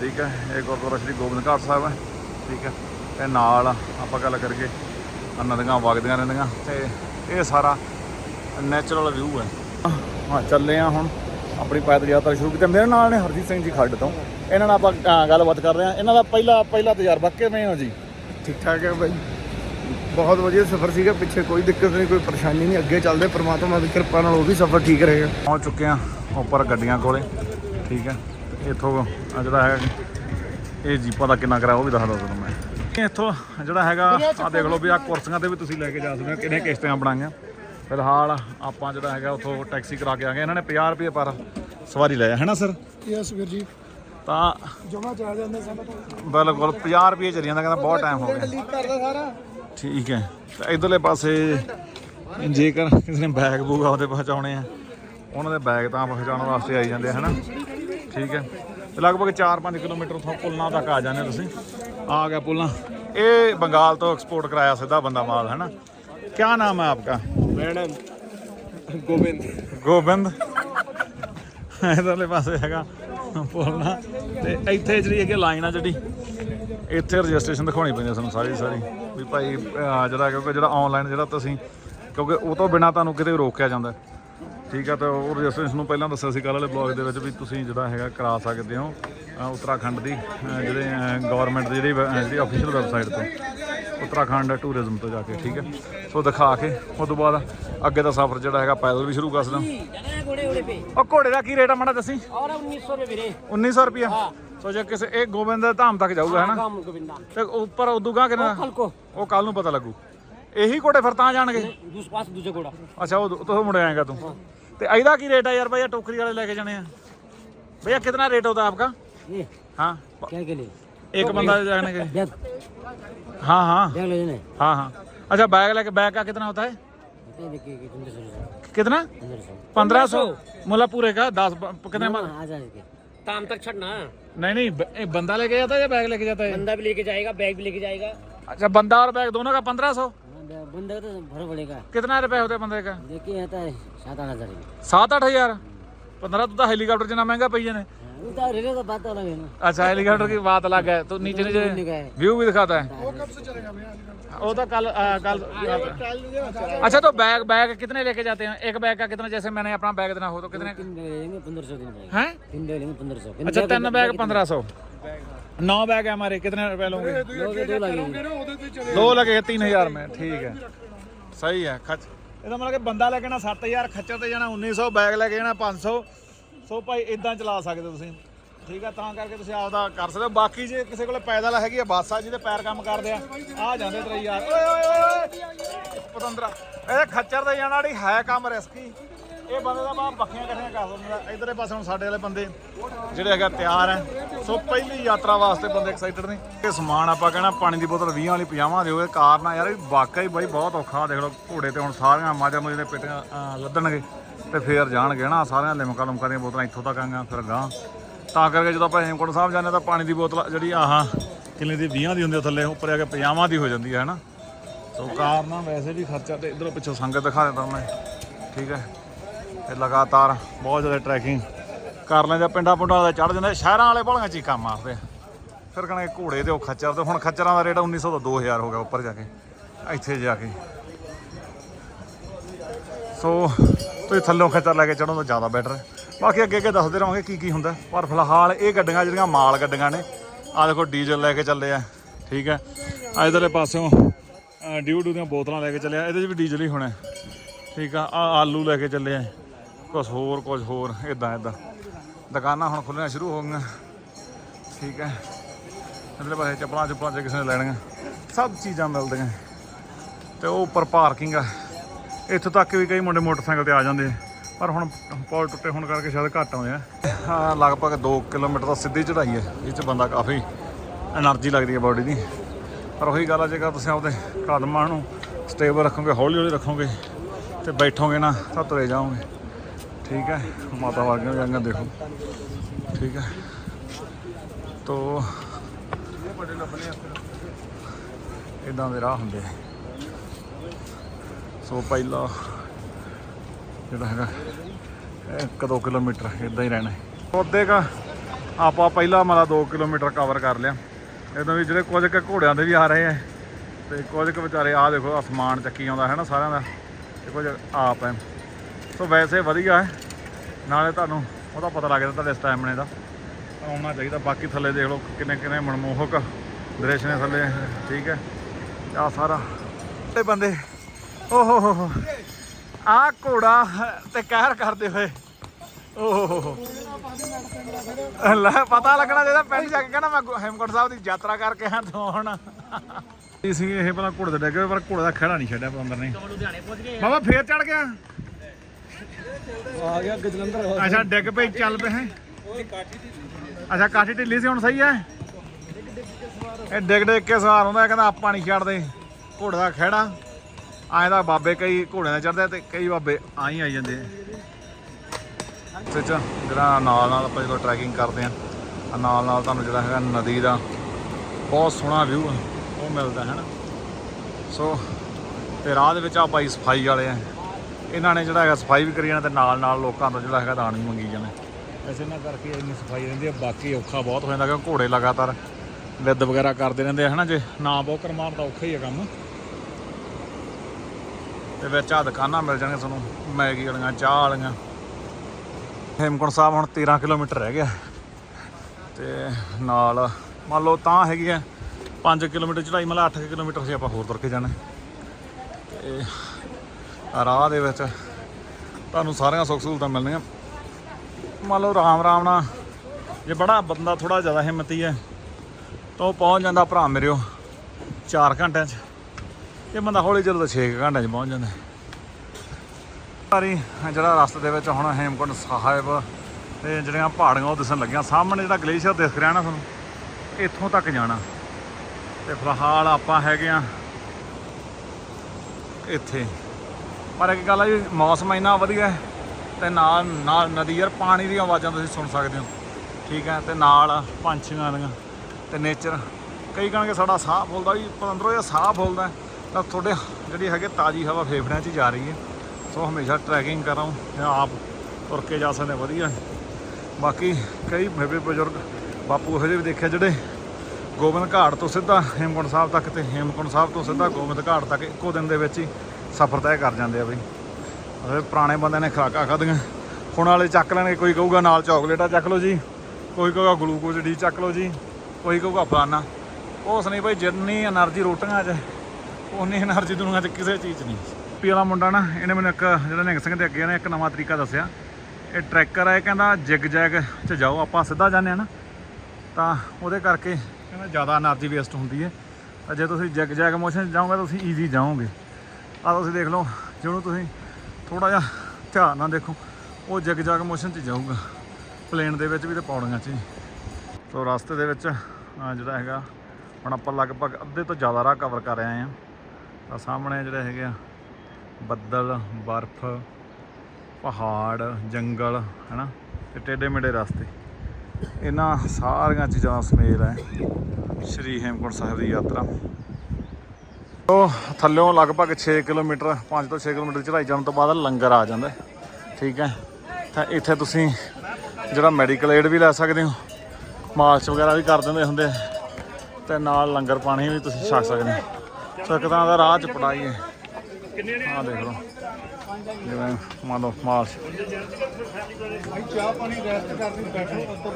ਠੀਕ ਹੈ ਇਹ ਗੁਰਦੁਆਰਾ ਸ੍ਰੀ ਗੋਬਿੰਦ ਘਾਟ ਸਾਹਿਬ ਹੈ ਠੀਕ ਹੈ ਤੇ ਨਾਲ ਆਪਾਂ ਗੱਲ ਕਰੀਏ ਆਹ ਨਦੀਆਂ ਵਗਦੀਆਂ ਰਹਿੰਦੀਆਂ। ਤੇ ਇਹ ਸਾਰਾ ਨੈਚੁਰਲ ਵਿਊ ਹੈ ਹਾਂ ਚੱਲੇ ਆ ਹੁਣ। ਆਪਣੀ ਪੈਦਲ ਯਾਤਰਾ ਸ਼ੁਰੂ ਕੀਤੀ। ਮੇਰੇ ਨਾਲ ਨੇ ਹਰਜੀਤ ਸਿੰਘ ਜੀ ਖੱਡ ਤੋਂ। ਇਹਨਾਂ ਨਾਲ ਆਪਾਂ ਗੱਲਬਾਤ ਕਰ ਰਹੇ ਹਾਂ। ਇਹਨਾਂ ਦਾ ਪਹਿਲਾ ਪਹਿਲਾ ਤਜਰਬਾ ਕਿਵੇਂ ਹੋ ਜੀ? ਠੀਕ ਠਾਕ ਹੈ ਬਾਈ। ਬਹੁਤ ਵਧੀਆ ਸਫ਼ਰ ਸੀਗਾ। ਪਿੱਛੇ ਕੋਈ ਦਿੱਕਤ ਨਹੀਂ ਕੋਈ ਪਰੇਸ਼ਾਨੀ ਨਹੀਂ। ਅੱਗੇ ਚੱਲਦੇ ਪ੍ਰਮਾਤਮਾ ਦੀ ਕਿਰਪਾ ਨਾਲ ਉਹ ਵੀ ਸਫ਼ਰ ਠੀਕ ਰਹੇਗਾ। ਪਹੁੰਚ ਚੁੱਕੇ ਆ ਉੱਪਰ ਗੱਡੀਆਂ ਕੋਲੇ। ਠੀਕ ਹੈ। ਇੱਥੋਂ ਆਹ ਜਿਹੜਾ ਹੈਗਾ ਇਹ ਜੀਪਾਂ ਦਾ ਕਿੰਨਾ ਕਿਰਾਇਆ ਉਹ ਵੀ ਦੱਸਦਾ ਤੁਹਾਨੂੰ ਮੈਂ। ਇੱਥੋਂ ਜਿਹੜਾ ਹੈਗਾ ਆ ਦੇਖ ਲਓ ਵੀ ਆ ਕੁਰਸੀਆਂ ਤੇ ਵੀ ਤੁਸੀਂ ਲੈ ਕੇ ਜਾ ਸਕਦੇ ਹੋ। ਕਿਹੜੀਆਂ ਕਿਸ਼ਤੀਆਂ ਬਣਾਈਆਂ। ਫਿਲਹਾਲ ਆਪਾਂ ਜਿਹੜਾ ਹੈਗਾ ਉੱਥੋਂ ਟੈਕਸੀ ਕਰਾ ਕੇ ਆ ਗਏ। ਇਹਨਾਂ ਨੇ 50 ਰੁਪਏ ਪਰ ਸਵਾਰੀ ਲਿਆ ਹੈ ਨਾ ਸਰ? ਯਸ ਵੀਰ ਜੀ। ਤਾਂ ਜਮਾ ਚਾ ਜਾਂਦੇ ਸਾਡਾ ਬਿਲਕੁਲ 50 ਰੁਪਏ ਚੱਲੀ ਜਾਂਦਾ ਕਹਿੰਦਾ ਬਹੁਤ ਟਾਈਮ ਹੋ ਗਿਆ। ਲੀਕ ਕਰਦਾ ਸਾਰਾ। ਠੀਕ ਹੈ। ਤੇ ਇਧਰਲੇ ਪਾਸੇ ਜੇਕਰ ਕਿਸੇ ਨੇ ਬੈਗ ਬੂਗ ਆਪਦੇ ਪਹੁੰਚਾਉਣੇ ਆ। ਉਹਨਾਂ ਦੇ ਬੈਗ ਤਾਂ ਪਹੁੰਚਾਉਣ ਵਾਸਤੇ ਆਈ ਜਾਂਦੇ ਹਨਾ ਠੀਕ ਹੈ। ਤੇ ਲਗਭਗ 4-5 ਕਿਲੋਮੀਟਰ ਉੱਥੋਂ ਪੁਲਨਾ ਤੱਕ ਆ ਜਾਂਦੇ ਤੁਸੀਂ। ਆ ਗਿਆ ਪੁਲਨਾ ਇਹ ਬੰਗਾਲ ਤੋਂ ਐਕਸਪੋਰਟ ਕਰਾਇਆ ਸਿੱਧਾ ਬੰਦਾ ਮਾਲ ਹਨਾ ਕੀ ਨਾਮ ਹੈ ਆਪਕਾ? ਮੈਡਮ, ਗੋਬਿੰਦ। ਗੋਬਿੰਦ। ਇਧਰਲੇ ਪਾਸੇ ਹੈਗਾ ਪੁਲਨਾ ਤੇ ਇੱਥੇ ਜਿਹੜੀ ਹੈਗੀ ਲਾਈਨ ਆ ਜਿਹੜੀ, ਇੱਥੇ ਰਜਿਸਟ੍ਰੇਸ਼ਨ ਦਿਖਾਉਣੀ ਪੈਂਦੀ ਸਾਨੂੰ ਸਾਰੀ ਸਾਰੀ। ਵੀ ਭਾਈ, ਅਹ, ਜਿਹੜਾ ਕਿਉਂਕਿ ਜਿਹੜਾ ਆਨਲਾਈਨ ਜਿਹੜਾ ਤੁਸੀਂ, ਕਿਉਂਕਿ ਉਹ ਤੋਂ ਬਿਨਾ ਤੁਹਾਨੂੰ ਕਿਤੇ ਵੀ ਰੋਕਿਆ ਜਾਂਦਾ। ਹੈ। ਠੀਕ ਆ, ਤਾਂ ਉਹ ਰਜਿਸਟ੍ਰੇਸ਼ਨ ਨੂੰ ਪਹਿਲਾਂ ਦੱਸਿਆ ਸੀ ਕੱਲ੍ਹ ਵਾਲੇ ਬਲੌਗ ਦੇ ਵਿੱਚ ਵੀ ਤੁਸੀਂ ਜਿਹੜਾ ਹੈਗਾ ਕਰਾ ਸਕਦੇ ਹੋ, ਅਹ, ਉੱਤਰਾਖੰਡ ਦੀ, ਅਹ, ਜਿਹੜੇ ਗਵਰਨਮੈਂਟ ਦੀ ਜਿਹੜੀ ਵੈ- ਅਹ, ਜਿਹੜੀ ਅਫੀਸ਼ੀਅਲ ਵੈਬਸਾਈਟ ਤੋਂ। ਉੱਤਰਾਖੰਡ ਟੂਰਿਜ਼ਮ ਤੋਂ ਜਾ ਕੇ ਠੀਕ ਹੈ ਸੋ ਦਿਖਾ ਕੇ ਉਸ ਤੋਂ ਬਾਅਦ ਅੱਗੇ ਦਾ ਸਫ਼ਰ ਜਿਹੜਾ ਹੈਗਾ ਪੈਦਲ ਵੀ ਸ਼ੁਰੂ ਕਰ ਸਕਦਾ जाना है घोड़े घोड़े पे ਉਹ ਘੋੜੇ ਦਾ ਕੀ ਰੇਟ ਆ ਮਾੜਾ ਦੱਸੀ और उन्नीस सौ रुपये मेरे 1900 ਰੁਪਿਆ ਸੋ ਜੇ ਕਿਸੇ ਇਹ ਗੋਬਿੰਦ ਦੇ ਧਾਮ ਤੱਕ ਜਾਊਗਾ ਹਨਾ काम गोविंदा ਤੇ ਉੱਪਰ ਉਦੂਗਾ ਕਿੰਨਾ कल को ਉਹ ਕੱਲ ਨੂੰ ਪਤਾ ਲੱਗੂ ਇਹੀ ਘੋੜੇ ਫਿਰ ਤਾਂ ਜਾਣਗੇ दूसरे पास दूसरे घोड़ा ਅੱਛਾ ਉਹ ਤੋਂ ਮੁੜ ਆਏਗਾ ਤੂੰ ਤੇ ਇਹਦਾ ਕੀ ਰੇਟ ਆ ਯਾਰ ਭਈਆ ਟੋਕਰੀ ਵਾਲੇ ਲੈ ਕੇ ਜਾਣੇ ਆ ਭਈਆ ਕਿਤਨਾ रेट होता है आपका ये हाँ क्या के लिए एक बंदा जाने के बैग हाँ हाँ। बैग ले जाना हाँ हाँ। अच्छा बैग लेके बैग का कितना होता है? कितना पंद्रह सौ। मतलब पूरे का? दस कितने आ जाने के। ताम तक छड़ना नहीं नहीं एक बंदा लेके जाता है या बैग लेके जाता है? बंदा भी लेके जाएगा बैग भी लेके जाएगा। अच्छा बंदा और बैग दोनों का पंद्रह सौ? हाँ, बंदा का तो भर पड़ेगा। कितना रुपए होते हैं बंदे का? देखिए है सात आठ हज़ार। सात आठ हज़ार? पंद्रह तो, तो हेलीकॉप्टर जितना महँगा पी जाने। हाँ, वो तो रेलवे का बात अलग है ना अच्छा हेलीकॉप्टर की बात अलग है तो नीचे नीचे का है व्यू भी दिखाता है ਉਹ ਕਬ ਸੇ ਚਲੇਗਾ ਭਈਆ वो तो कल आ, कल अच्छा तो बैग बैग कितने लेके जाते हैं एक बैग का कितना जैसे मैंने अपना बैग देना हो तो कितने तीन बैग ले लेंगे पंद्रह सौ दिन पड़ेगा हैं तीन बैग लेंगे पंद्रह सौ अच्छा तीन बैग पंद्रह सौ नौ बैग है हमारे कितने रुपए लोगे दो लगेंगे ਉਹਦੇ ਤੇ ਚਲੇ दो लगे तीन हजार में ठीक है सही है खच ਇਹਦਾ ਮਤਲਬ ਕਿ ਬੰਦਾ ਲੈ ਕੇ ਨਾ 7000 ਖੱਚਰ ਤੇ ਜਾਣਾ 1900 ਬੈਗ ਲੈ ਕੇ ਜਾਣਾ 500 ਸੋ ਭਾਈ ਇਦਾਂ ਚਲਾ ਸਕਦੇ ਤੁਸੀਂ। ਠੀਕ ਆ, ਤਾਂ ਕਰਕੇ ਤੁਸੀਂ ਆਪਦਾ ਕਰ ਸਕਦੇ ਹੋ। ਬਾਕੀ ਜੇ ਕਿਸੇ ਕੋਲੇ ਪੈਦਲ ਹੈਗੀ ਆ, ਬੱਸ ਆ, ਜਿਹਦੇ ਪੈਰ ਕੰਮ ਕਰਦੇ ਆ ਆ ਜਾਂਦੇ ਤੇਰੇ ਯਾਰ। ਓਏ ਓਏ ਓਏ ਪਤੰਦਰਾ, ਇਹ ਖੱਚਰ ਦੇ ਜਾਣਾ ਜਿਹੜੀ ਹੈ ਕੰਮ ਰਿਸਕੀ ਇਹ ਬੰਦੇ ਦਾ ਬਾਪ ਬੱਖੀਆਂ ਇਕੱਠੀਆਂ ਕਰ ਦਿੰਦਾ। ਇਧਰਲੇ ਪਾਸੇ ਹੁਣ ਸਾਡੇ ਵਾਲੇ ਬੰਦੇ ਜਿਹੜੇ ਹੈਗਾ ਤਿਆਰ ਹੈ ਸੋ ਪਹਿਲੀ ਯਾਤਰਾ ਵਾਸਤੇ ਬੰਦੇ ਐਕਸਾਈਟਡ ਨੇ। ਇਹ ਸਮਾਨ ਆਪਾਂ ਕਹਿਣਾ, ਪਾਣੀ ਦੀ ਬੋਤਲ 20 ਵਾਲੀ 50 ਦਿਓ, ਇਹ ਕਾਰਨ ਆ ਯਾਰ ਇਹ ਵਾਕਈ ਬਾਈ ਬਹੁਤ ਔਖਾ। ਦੇਖ ਲਓ, ਘੋੜੇ ਤੇ ਹੁਣ ਸਾਰੀਆਂ ਮਾਜਾ ਮੁਜੇ ਦੇ ਪਿੱਟੀਆਂ ਲੱਦਣਗੇ। ਤੇ ਫੇਰ ਜਾਣਗੇ ਨਾ ਸਾਰਿਆਂ ਲਿਮਕਾ ਲੁਮਕਾ ਦੀਆਂ ਬੋਤਲਾਂ ਇੱਥੋਂ ਤੱਕ ਆਈਆਂ ਫਿਰ ਗਾਂ ਤਾਂ ਕਰਕੇ ਜਦੋਂ ਆਪਾਂ ਹੇਮਕੁੰਟ ਸਾਹਿਬ ਜਾਂਦੇ ਤਾਂ ਪਾਣੀ ਦੀ ਬੋਤਲ ਜਿਹੜੀ ਆਹ ਕਿੰਨੇ ਦੀ 20 ਦੀ ਹੁੰਦੀ ਆ ਥੱਲੇ ਉੱਪਰ ਆ ਕੇ 50 ਦੀ ਹੋ ਜਾਂਦੀ ਹੈ ਹਨਾ? ਸੋ ਕਾਰ ਆ ਵੈਸੇ ਵੀ ਖਰਚਾ ਤੇ ਇਧਰੋਂ ਪਿੱਛੋਂ ਸੰਗਤ ਦਿਖਾ ਦਿੰਦਾ ਮੈਂ ਠੀਕ ਹੈ? ਤੇ ਲਗਾਤਾਰ ਬਹੁਤ ਜ਼ਿਆਦਾ ਟਰੈਕਿੰਗ ਕਰ ਲੈਂਦੇ ਆ, ਪਿੰਡਾਂ ਪੁੰਡਾਂ ਦਾ ਚੜ ਜਾਂਦੇ ਸ਼ਹਿਰਾਂ ਵਾਲੇ ਬਾਲੀਆਂ ਚੀਕਾਂ ਮਾਰਦੇ ਆ। ਫਿਰ ਕਹਣਾ ਘੋੜੇ ਤੇ ਉਹ ਖੱਚਰ ਤੇ ਹੁਣ ਖੱਚਰਾਂ ਦਾ ਰੇਟ 1900 ਤੋਂ 2000 ਹੋ ਗਿਆ ਉੱਪਰ ਜਾ ਕੇ ਇੱਥੇ ਜਾ ਕੇ। ਸੋ ਤੁਸੀਂ ਥੱਲੋਂ ਖੇਤਰ ਲੈ ਕੇ ਚੜੋ ਤਾਂ ਜ਼ਿਆਦਾ ਬੈਟਰ ਹੈ। ਬਾਕੀ ਅੱਗੇ ਅੱਗੇ ਦੱਸਦੇ ਰਹਾਂਗੇ ਕੀ ਕੀ ਹੁੰਦਾ। ਪਰ ਫਿਲਹਾਲ ਇਹ ਗੱਡੀਆਂ ਜਿਹੜੀਆਂ ਮਾਲ ਗੱਡੀਆਂ ਨੇ ਆ ਦੇਖੋ ਡੀਜ਼ਲ ਲੈ ਕੇ ਚੱਲੇ ਆ, ਠੀਕ ਹੈ। ਆ ਇਧਰਲੇ ਪਾਸਿਓਂ ਡਿਊ ਡਿਊ ਦੀਆਂ ਬੋਤਲਾਂ ਲੈ ਕੇ ਚੱਲੇ ਆ, ਇਹਦੇ 'ਚ ਵੀ ਡੀਜ਼ਲ ਹੀ ਹੋਣਾ ਠੀਕ ਆ ਆ ਆਲੂ ਲੈ ਕੇ ਚੱਲੇ ਆ, ਕੁਛ ਹੋਰ ਕੁਝ ਹੋਰ ਇਦਾਂ ਇਦਾਂ ਦੁਕਾਨਾਂ ਹੁਣ ਖੁੱਲਣੀਆਂ ਸ਼ੁਰੂ ਹੋ ਗਈਆਂ, ਠੀਕ ਹੈ। ਇਧਰਲੇ ਪਾਸੇ ਚੱਪਲਾਂ ਚੁੱਪਲਾਂ ਜੇ ਕਿਸੇ ਨੇ ਲੈਣੀਆਂ, ਸਭ ਚੀਜ਼ਾਂ ਮਿਲਦੀਆਂ। ਤੇ ਉਹ ਉੱਪਰ ਪਾਰਕਿੰਗ ਆ। ਇੱਥੋਂ ਤੱਕ ਵੀ ਕਈ ਮੁੰਡੇ ਮੋਟਰਸਾਈਕਲ ਤੇ ਆ ਜਾਂਦੇ ਪਰ ਹੁਣ ਪੌਲ ਟੁੱਟੇ ਹੋਣ ਕਰਕੇ ਸ਼ਾਇਦ ਘੱਟ ਆਉਂਦੇ ਆ। ਲਗਭਗ 2 ਕਿਲੋਮੀਟਰ ਦਾ ਸਿੱਧੀ ਚੜ੍ਹਾਈ ਹੈ। ਇਹ 'ਚ ਬੰਦਾ ਕਾਫੀ એનર્ਜੀ ਲੱਗਦੀ ਹੈ ਬਾਡੀ ਦੀ। ਪਰ ਉਹੀ ਗੱਲ ਆ ਜੇਕਰ ਤੁਸੀਂ ਆਪਦੇ ਕਦਮਾਂ ਨੂੰ ਸਟੇਬਲ ਰੱਖੋਗੇ ਹੌਲੀ ਹੌਲੀ ਰੱਖੋਗੇ ਤੇ ਬੈਠੋਗੇ ਨਾ ਤਾਂ ਤੁਰੇ ਜਾਓਗੇ। ਠੀਕ ਹੈ? ਮਾਤਾ ਵਾਗਿਆਂ ਜਾਂਗਾ ਦੇਖੋ। ਠੀਕ ਹੈ? ਤੋ ਇਦਾਂ ਦੇ ਰਾਹ ਹੁੰਦੇ ਆ। ਸੋ ਪਹਿਲਾ ਜਿਹੜਾ ਹੈਗਾ 1-2 ਕਿਲੋਮੀਟਰ ਇਦਾਂ ਹੀ ਰਹਿਣਾ ਉਹਦੇ ਕਾ ਆਪਾਂ ਪਹਿਲਾ ਮਾਲਾ 2 ਕਿਲੋਮੀਟਰ ਕਵਰ ਕਰ ਲਿਆ। ਇਦਾਂ ਵੀ ਜਿਹੜੇ ਕੁਝ ਕੁ ਘੋੜਿਆਂ ਦੇ ਵੀ ਆ ਰਹੇ ਆ, ਤੇ ਕੁਝ ਕੁ ਵਿਚਾਰੇ ਆ ਦੇਖੋ ਅਸਮਾਨ ਚੱਕੀ ਆਉਂਦਾ ਹੈ ਨਾ ਸਾਰਿਆਂ ਦਾ, ਤੇ ਕੁਝ ਆਪ ਹੈ। ਸੋ ਵੈਸੇ ਵਧੀਆ ਹੈ। ਨਾਲੇ ਤੁਹਾਨੂੰ ਉਹਦਾ ਪਤਾ ਲੱਗ ਜਾਂਦਾ ਤੁਹਾਡੇ ਸਟੈਮਿਨੇ ਦਾ। ਆਉਣਾ ਚਾਹੀਦਾ। ਬਾਕੀ ਥੱਲੇ ਦੇਖ ਲਓ ਕਿੰਨੇ ਕਿੰਨੇ ਮਨਮੋਹਕ ਦ੍ਰਿਸ਼ ਨੇ ਥੱਲੇ, ਠੀਕ ਹੈ। ਆ ਸਾਰਾ। ਤੇ ਬੰਦੇ ਓ ਹੋ ਆ ਘੋੜਾ ਤੇ ਕਹਿਰ ਕਰਦੇ ਹੋਏ। ਓ ਹੋ ਹੋ। ਹੋ ਲੈ ਪਤਾ ਲੱਗਣਾ ਚਾਹੀਦਾ ਪਿੰਡ ਜਾ ਕੇ ਕਹਿੰਦਾ ਮੈਂ ਹੇਮਕੁੰਟ ਸਾਹਿਬ ਦੀ ਯਾਤਰਾ ਕਰਕੇ ਆ ਤੋਂ ਹੁਣ। ਸੀ ਇਹ ਪਹਿਲਾਂ ਘੋੜੇ ਤੇ ਡਿੱਗੇ ਪਰ ਘੋੜੇ ਦਾ ਖੜਾ ਨਹੀਂ ਛੱਡਿਆ ਪਤੰਦਰ ਨੇ। ਬਾਬਾ ਫੇਰ ਚੜ ਗਿਆ। ਆ ਗਿਆ ਗਜਲੰਦਰ ਅੱਛਾ ਡਿੱਗ ਪਈ ਚੱਲ ਪਏ ਹੈ। ਅੱਛਾ ਕਾਠੀ ਢਿੱਲੀ ਸੀ ਹੁਣ ਸਹੀ ਹੈ? ਇਹ ਡਿੱਗ ਡਿੱਗ ਕੇ ਸਵਾਰ ਹੁੰਦਾ ਕਹਿੰਦਾ ਆਪਾਂ ਨਹੀਂ ਛੱਡਦੇ। ਘੋੜੇ ਦਾ ਖਹਿੜਾ। ਐਂ ਤਾਂ ਬਾਬੇ ਕਈ ਘੋੜਿਆਂ ਤੇ ਚੜਦੇ ਤੇ ਕਈ ਬਾਬੇ ਆਈ ਆਈ ਜਾਂਦੇ ਸੱਚ ਜਿਹੜਾ ਨਾਲ ਨਾਲ ਆਪਾਂ ਜਦੋਂ ਟਰੈਕਿੰਗ ਕਰਦੇ ਆ ਨਾਲ ਨਾਲ ਤੁਹਾਨੂੰ ਜਿਹੜਾ ਹੈਗਾ ਨਦੀ ਦਾ ਬਹੁਤ ਸੋਹਣਾ ਵਿਊ ਉਹ ਮਿਲਦਾ ਹੈ ਨਾ ਸੋ ਤੇ ਰਾਹ ਦੇ ਵਿੱਚ ਆ ਬਾਈ ਸਫ਼ਾਈ ਵਾਲੇ ਆ। ਇਹਨਾਂ ਨੇ ਜਿਹੜਾ ਹੈਗਾ ਸਫ਼ਾਈ ਵੀ ਕਰੀ ਜਾਣਾ ਤੇ ਨਾਲ ਨਾਲ ਲੋਕਾਂ ਤੋਂ ਜਿਹੜਾ ਹੈਗਾ ਦਾਨ ਵੀ ਮੰਗੀ ਜਾਣਾ। ਵੈਸੇ ਇਹਨਾਂ ਕਰਕੇ ਇੰਨੀ ਸਫ਼ਾਈ ਰਹਿੰਦੀ ਹੈ ਬਾਕੀ ਔਖਾ ਬਹੁਤ ਹੋ ਜਾਂਦਾ ਕਿਉਂਕਿ ਘੋੜੇ ਲਗਾਤਾਰ ਲਿੱਦ ਵਗੈਰਾ ਕਰਦੇ ਰਹਿੰਦੇ ਆ, ਹਨਾ? ਜੇ ਨਾ ਬਹੁਤ ਬੋਕਰ ਤਾਂ ਔਖਾ ਹੀ ਹੈ ਕੰਮ। ਤੇ ਵਿੱਚ ਆ ਦੁਕਾਨਾਂ ਮਿਲ ਜਾਣਗੀਆਂ ਤੁਹਾਨੂੰ, ਮੈਗੀ ਵਾਲੀਆਂ, ਚਾਹ ਵਾਲੀਆਂ। ਹੇਮਕੁੰਟ ਸਾਹਿਬ ਹੁਣ 13 ਕਿਲੋਮੀਟਰ ਰਹਿ ਗਿਆ। ਤੇ ਨਾਲ ਮੰਨ ਲਓ ਤਾਂ ਹੈਗੀ ਹੈ 5 ਕਿਲੋਮੀਟਰ ਚੜਾਈ ਮਤਲਬ 8 ਕਿਲੋਮੀਟਰ ਸੀ ਆਪਾਂ ਹੋਰ ਤੁਰ ਕੇ ਜਾਣਾ। ਤੇ ਰਾਹ ਦੇ ਵਿੱਚ ਤੁਹਾਨੂੰ ਸਾਰੀਆਂ ਸੁੱਖ ਸਹੂਲਤਾਂ ਮਿਲਣਗੀਆਂ। ਮੰਨ ਲਓ ਰਾਮ ਰਾਮ ਨਾਲ ਜੇ ਬੜਾ ਬੰਦਾ ਥੋੜਾ ਜ਼ਿਆਦਾ ਹਿੰਮਤੀ ਹੈ, ਤਾਂ ਉਹ ਪਹੁੰਚ ਜਾਂਦਾ ਭਰਾ ਮੇਰਿਓ 4 ਘੰਟਿਆਂ 'ਚ। ਇਹ ਬੰਦਾ ਹੌਲੀ ਚੱਲਦਾ 6 ਘੰਟਿਆਂ 'ਚ ਪਹੁੰਚ ਜਾਂਦਾ। ਸਾਰੀ ਜਿਹੜਾ ਰਸਤੇ ਦੇ ਵਿੱਚ ਹੁਣ ਹੇਮਕੁੰਟ ਸਾਹਿਬ ਤੇ ਜਿਹੜੀਆਂ ਪਹਾੜੀਆਂ ਉਹ ਦਿਸਣ ਲੱਗੀਆਂ। ਸਾਹਮਣੇ ਜਿਹੜਾ ਗਲੇਸ਼ੀਅਰ ਦਿਖ ਰਿਹਾ ਨਾ ਤੁਹਾਨੂੰ, ਇੱਥੋਂ ਤੱਕ ਜਾਣਾ। ਤੇ ਫਿਲਹਾਲ ਆਪਾਂ ਹੈਗੇ ਆ ਇੱਥੇ। ਪਰ ਇੱਕ ਗੱਲ ਆ ਜੀ, ਮੌਸਮ ਇੰਨਾ ਵਧੀਆ ਹੈ ਤੇ ਨਾਲ ਨਾਲ ਨਦੀ ਯਾਰ, ਪਾਣੀ ਦੀਆਂ ਆਵਾਜ਼ਾਂ ਤੁਸੀਂ ਸੁਣ ਸਕਦੇ ਹੋ। ਠੀਕ ਹੈ, ਤੇ ਨਾਲ ਪੰਛੀਆਂ ਦੀਆਂ ਤੇ ਨੇਚਰ ਕਈ ਕਹਣਗੇ ਸਾਡਾ ਸਾਹ ਫੁੱਲਦਾ ਵੀ ਅੰਦਰੋਂ ਇਹ ਸਾਹ ਫੁੱਲਦਾ। ਤਾਂ ਤੁਹਾਡੇ ਜਿਹੜੀ ਹੈਗੇ ਤਾਜ਼ੀ ਹਵਾ ਫੇਫੜਿਆਂ 'ਚ ਜਾ ਰਹੀ ਹੈ। ਸੋ ਹਮੇਸ਼ਾ ਟਰੈਕਿੰਗ ਕਰਾਂ ਜਾਂ ਆਪ ਤੁਰ ਕੇ ਜਾ ਸਕਦੇ ਵਧੀਆ। ਬਾਕੀ ਕਈ ਬੇਬੇ ਬਜ਼ੁਰਗ ਬਾਪੂ ਇਹੋ ਜਿਹੇ ਵੀ ਦੇਖਿਆ ਜਿਹੜੇ ਗੋਬਿੰਦ ਘਾਟ ਤੋਂ ਸਿੱਧਾ ਹੇਮਕੁੰਡ ਸਾਹਿਬ ਤੱਕ ਤੇ ਹੇਮਕੁੰਡ ਸਾਹਿਬ ਤੋਂ ਸਿੱਧਾ ਗੋਬਿੰਦ ਘਾਟ ਤੱਕ ਇੱਕੋ ਦਿਨ ਦੇ ਵਿੱਚ ਹੀ ਸਫ਼ਰ ਤੈਅ ਕਰ ਜਾਂਦੇ ਆ ਬਈ। ਅਰੇ ਪੁਰਾਣੇ ਬੰਦੇ ਨੇ ਖਰਾਕਾ ਖਾਧੀਆਂ। ਹੁਣ ਵਾਲੇ ਚੱਕ ਲੈਣਗੇ, ਕੋਈ ਕਹੂਗਾ ਨਾਲ ਚਾਕਲੇਟਾ ਚੱਕ ਲਓ ਜੀ, ਕੋਈ ਕਹੂਗਾ ਗਲੂਕੋਜ਼ ਡੀ ਚੱਕ ਲਓ ਜੀ, ਕੋਈ ਕਹੂਗਾ ਫਲਾਨਾ। ਉਸ ਨਹੀਂ ਭਾਈ ਜਿੰਨੀ એનર્ਜੀ ਰੋਟੀਆਂ 'ਚ ਉਹਨੇ એનર્ਜੀ ਦੁਨੀਆਂ 'ਚ ਕਿਸੇ ਚੀਜ਼ ਨਹੀਂ। ਪੀ ਵਾਲਾ ਮੁੰਡਾ ਨਾ, ਇਹਨੇ ਮੈਨੂੰ ਇੱਕ ਜਿਹੜਾ ਨਿੰਗ ਸਿੰਘ ਦੇ ਅੱਗੇ ਨੇ, ਇੱਕ ਨਵਾਂ ਤਰੀਕਾ ਦੱਸਿਆ। ਇਹ ਟਰੈਕਰ ਆ ਕਹਿੰਦਾ ਜਿਗ ਜੈਗ 'ਚ ਜਾਓ, ਆਪਾਂ ਸਿੱਧਾ ਜਾਂਦੇ ਆ ਨਾ। ਤਾਂ ਉਹਦੇ ਕਰਕੇ ਕਹਿੰਦਾ ਜ਼ਿਆਦਾ એનર્ਜੀ ਵੇਸਟ ਹੁੰਦੀ ਹੈ ਤਾਂ ਜੇ ਤੁਸੀਂ ਜਿਗ ਜੈਗ ਮੋਸ਼ਨ 'ਚ ਜਾਓਗੇ ਤੁਸੀਂ ਈਜ਼ੀ ਜਾਓਗੇ। ਆ ਤੁਸੀਂ ਦੇਖ ਲਓ, ਜਿਹਨੂੰ ਤੁਸੀਂ ਥੋੜਾ ਜਿਹਾ ਧਿਆਨ ਨਾਲ ਦੇਖੋ, ਉਹ ਜਗ ਜੈਗ ਮੋਸ਼ਨ 'ਚ ਜਾਊਗਾ। ਪਲੇਨ ਦੇ ਵਿੱਚ ਵੀ ਤੇ ਪੌੜੀਆਂ 'ਚ ਸੋ ਰਸਤੇ ਦੇ ਵਿੱਚ ਜਿਹੜਾ ਹੈਗਾ, ਹੁਣ ਆਪਾਂ ਲਗਭਗ ਅੱਧੇ ਤੋਂ ਜ਼ਿਆਦਾ ਰਾਹ ਕਵਰ ਕਰ ਆਏ ਆ। ਤਾਂ ਸਾਹਮਣੇ ਜਿਹੜੇ ਹੈਗੇ ਆ, ਬੱਦਲ, ਬਰਫ਼, ਪਹਾੜ, ਜੰਗਲ, ਹਨਾ? ਤੇ ਟੇਢੇ ਮੇਢੇ ਰਸਤੇ। ਇਹਨਾਂ ਸਾਰੀਆਂ ਚੀਜ਼ਾਂ ਦਾ ਸਮੇਲ ਹੈ ਸ਼੍ਰੀ ਹੇਮਕੁੰਟ ਸਾਹਿਬ ਦੀ ਯਾਤਰਾ। ਉਹ ਥੱਲਿਓਂ ਲਗਭਗ 6 ਕਿਲੋਮੀਟਰ 5 ਤੋਂ 6 ਕਿਲੋਮੀਟਰ ਚੜਾਈ ਜਾਣ ਤੋਂ ਬਾਅਦ ਲੰਗਰ ਆ ਜਾਂਦਾ। ਠੀਕ ਹੈ? ਤਾਂ ਇੱਥੇ ਤੁਸੀਂ ਜਿਹੜਾ ਮੈਡੀਕਲ ਏਡ ਵੀ ਲੈ ਸਕਦੇ ਹੋ, ਮਾਲਸ਼ ਵਗੈਰਾ ਵੀ ਕਰ ਦਿੰਦੇ ਹੁੰਦੇ ਆ, ਤੇ ਨਾਲ ਲੰਗਰ ਪਾਣੀ ਵੀ ਤੁਸੀਂ ਛਕ ਸਕਦੇ ਹੋ। ਸੋ ਇੱਕ ਤਰ੍ਹਾਂ ਦਾ ਰਾਹ ਚ ਪੜਾਈ ਹੈ। ਆਹ ਦੇਖ ਲਓ। ਜਿਵੇਂ ਮੰਨ ਲਓ ਮਾਲਸ਼। ਚਾਹ ਪਾਣੀ ਰੈਸਟ ਕਰਨੀ ਬੈਠੋ ਉੱਤਰ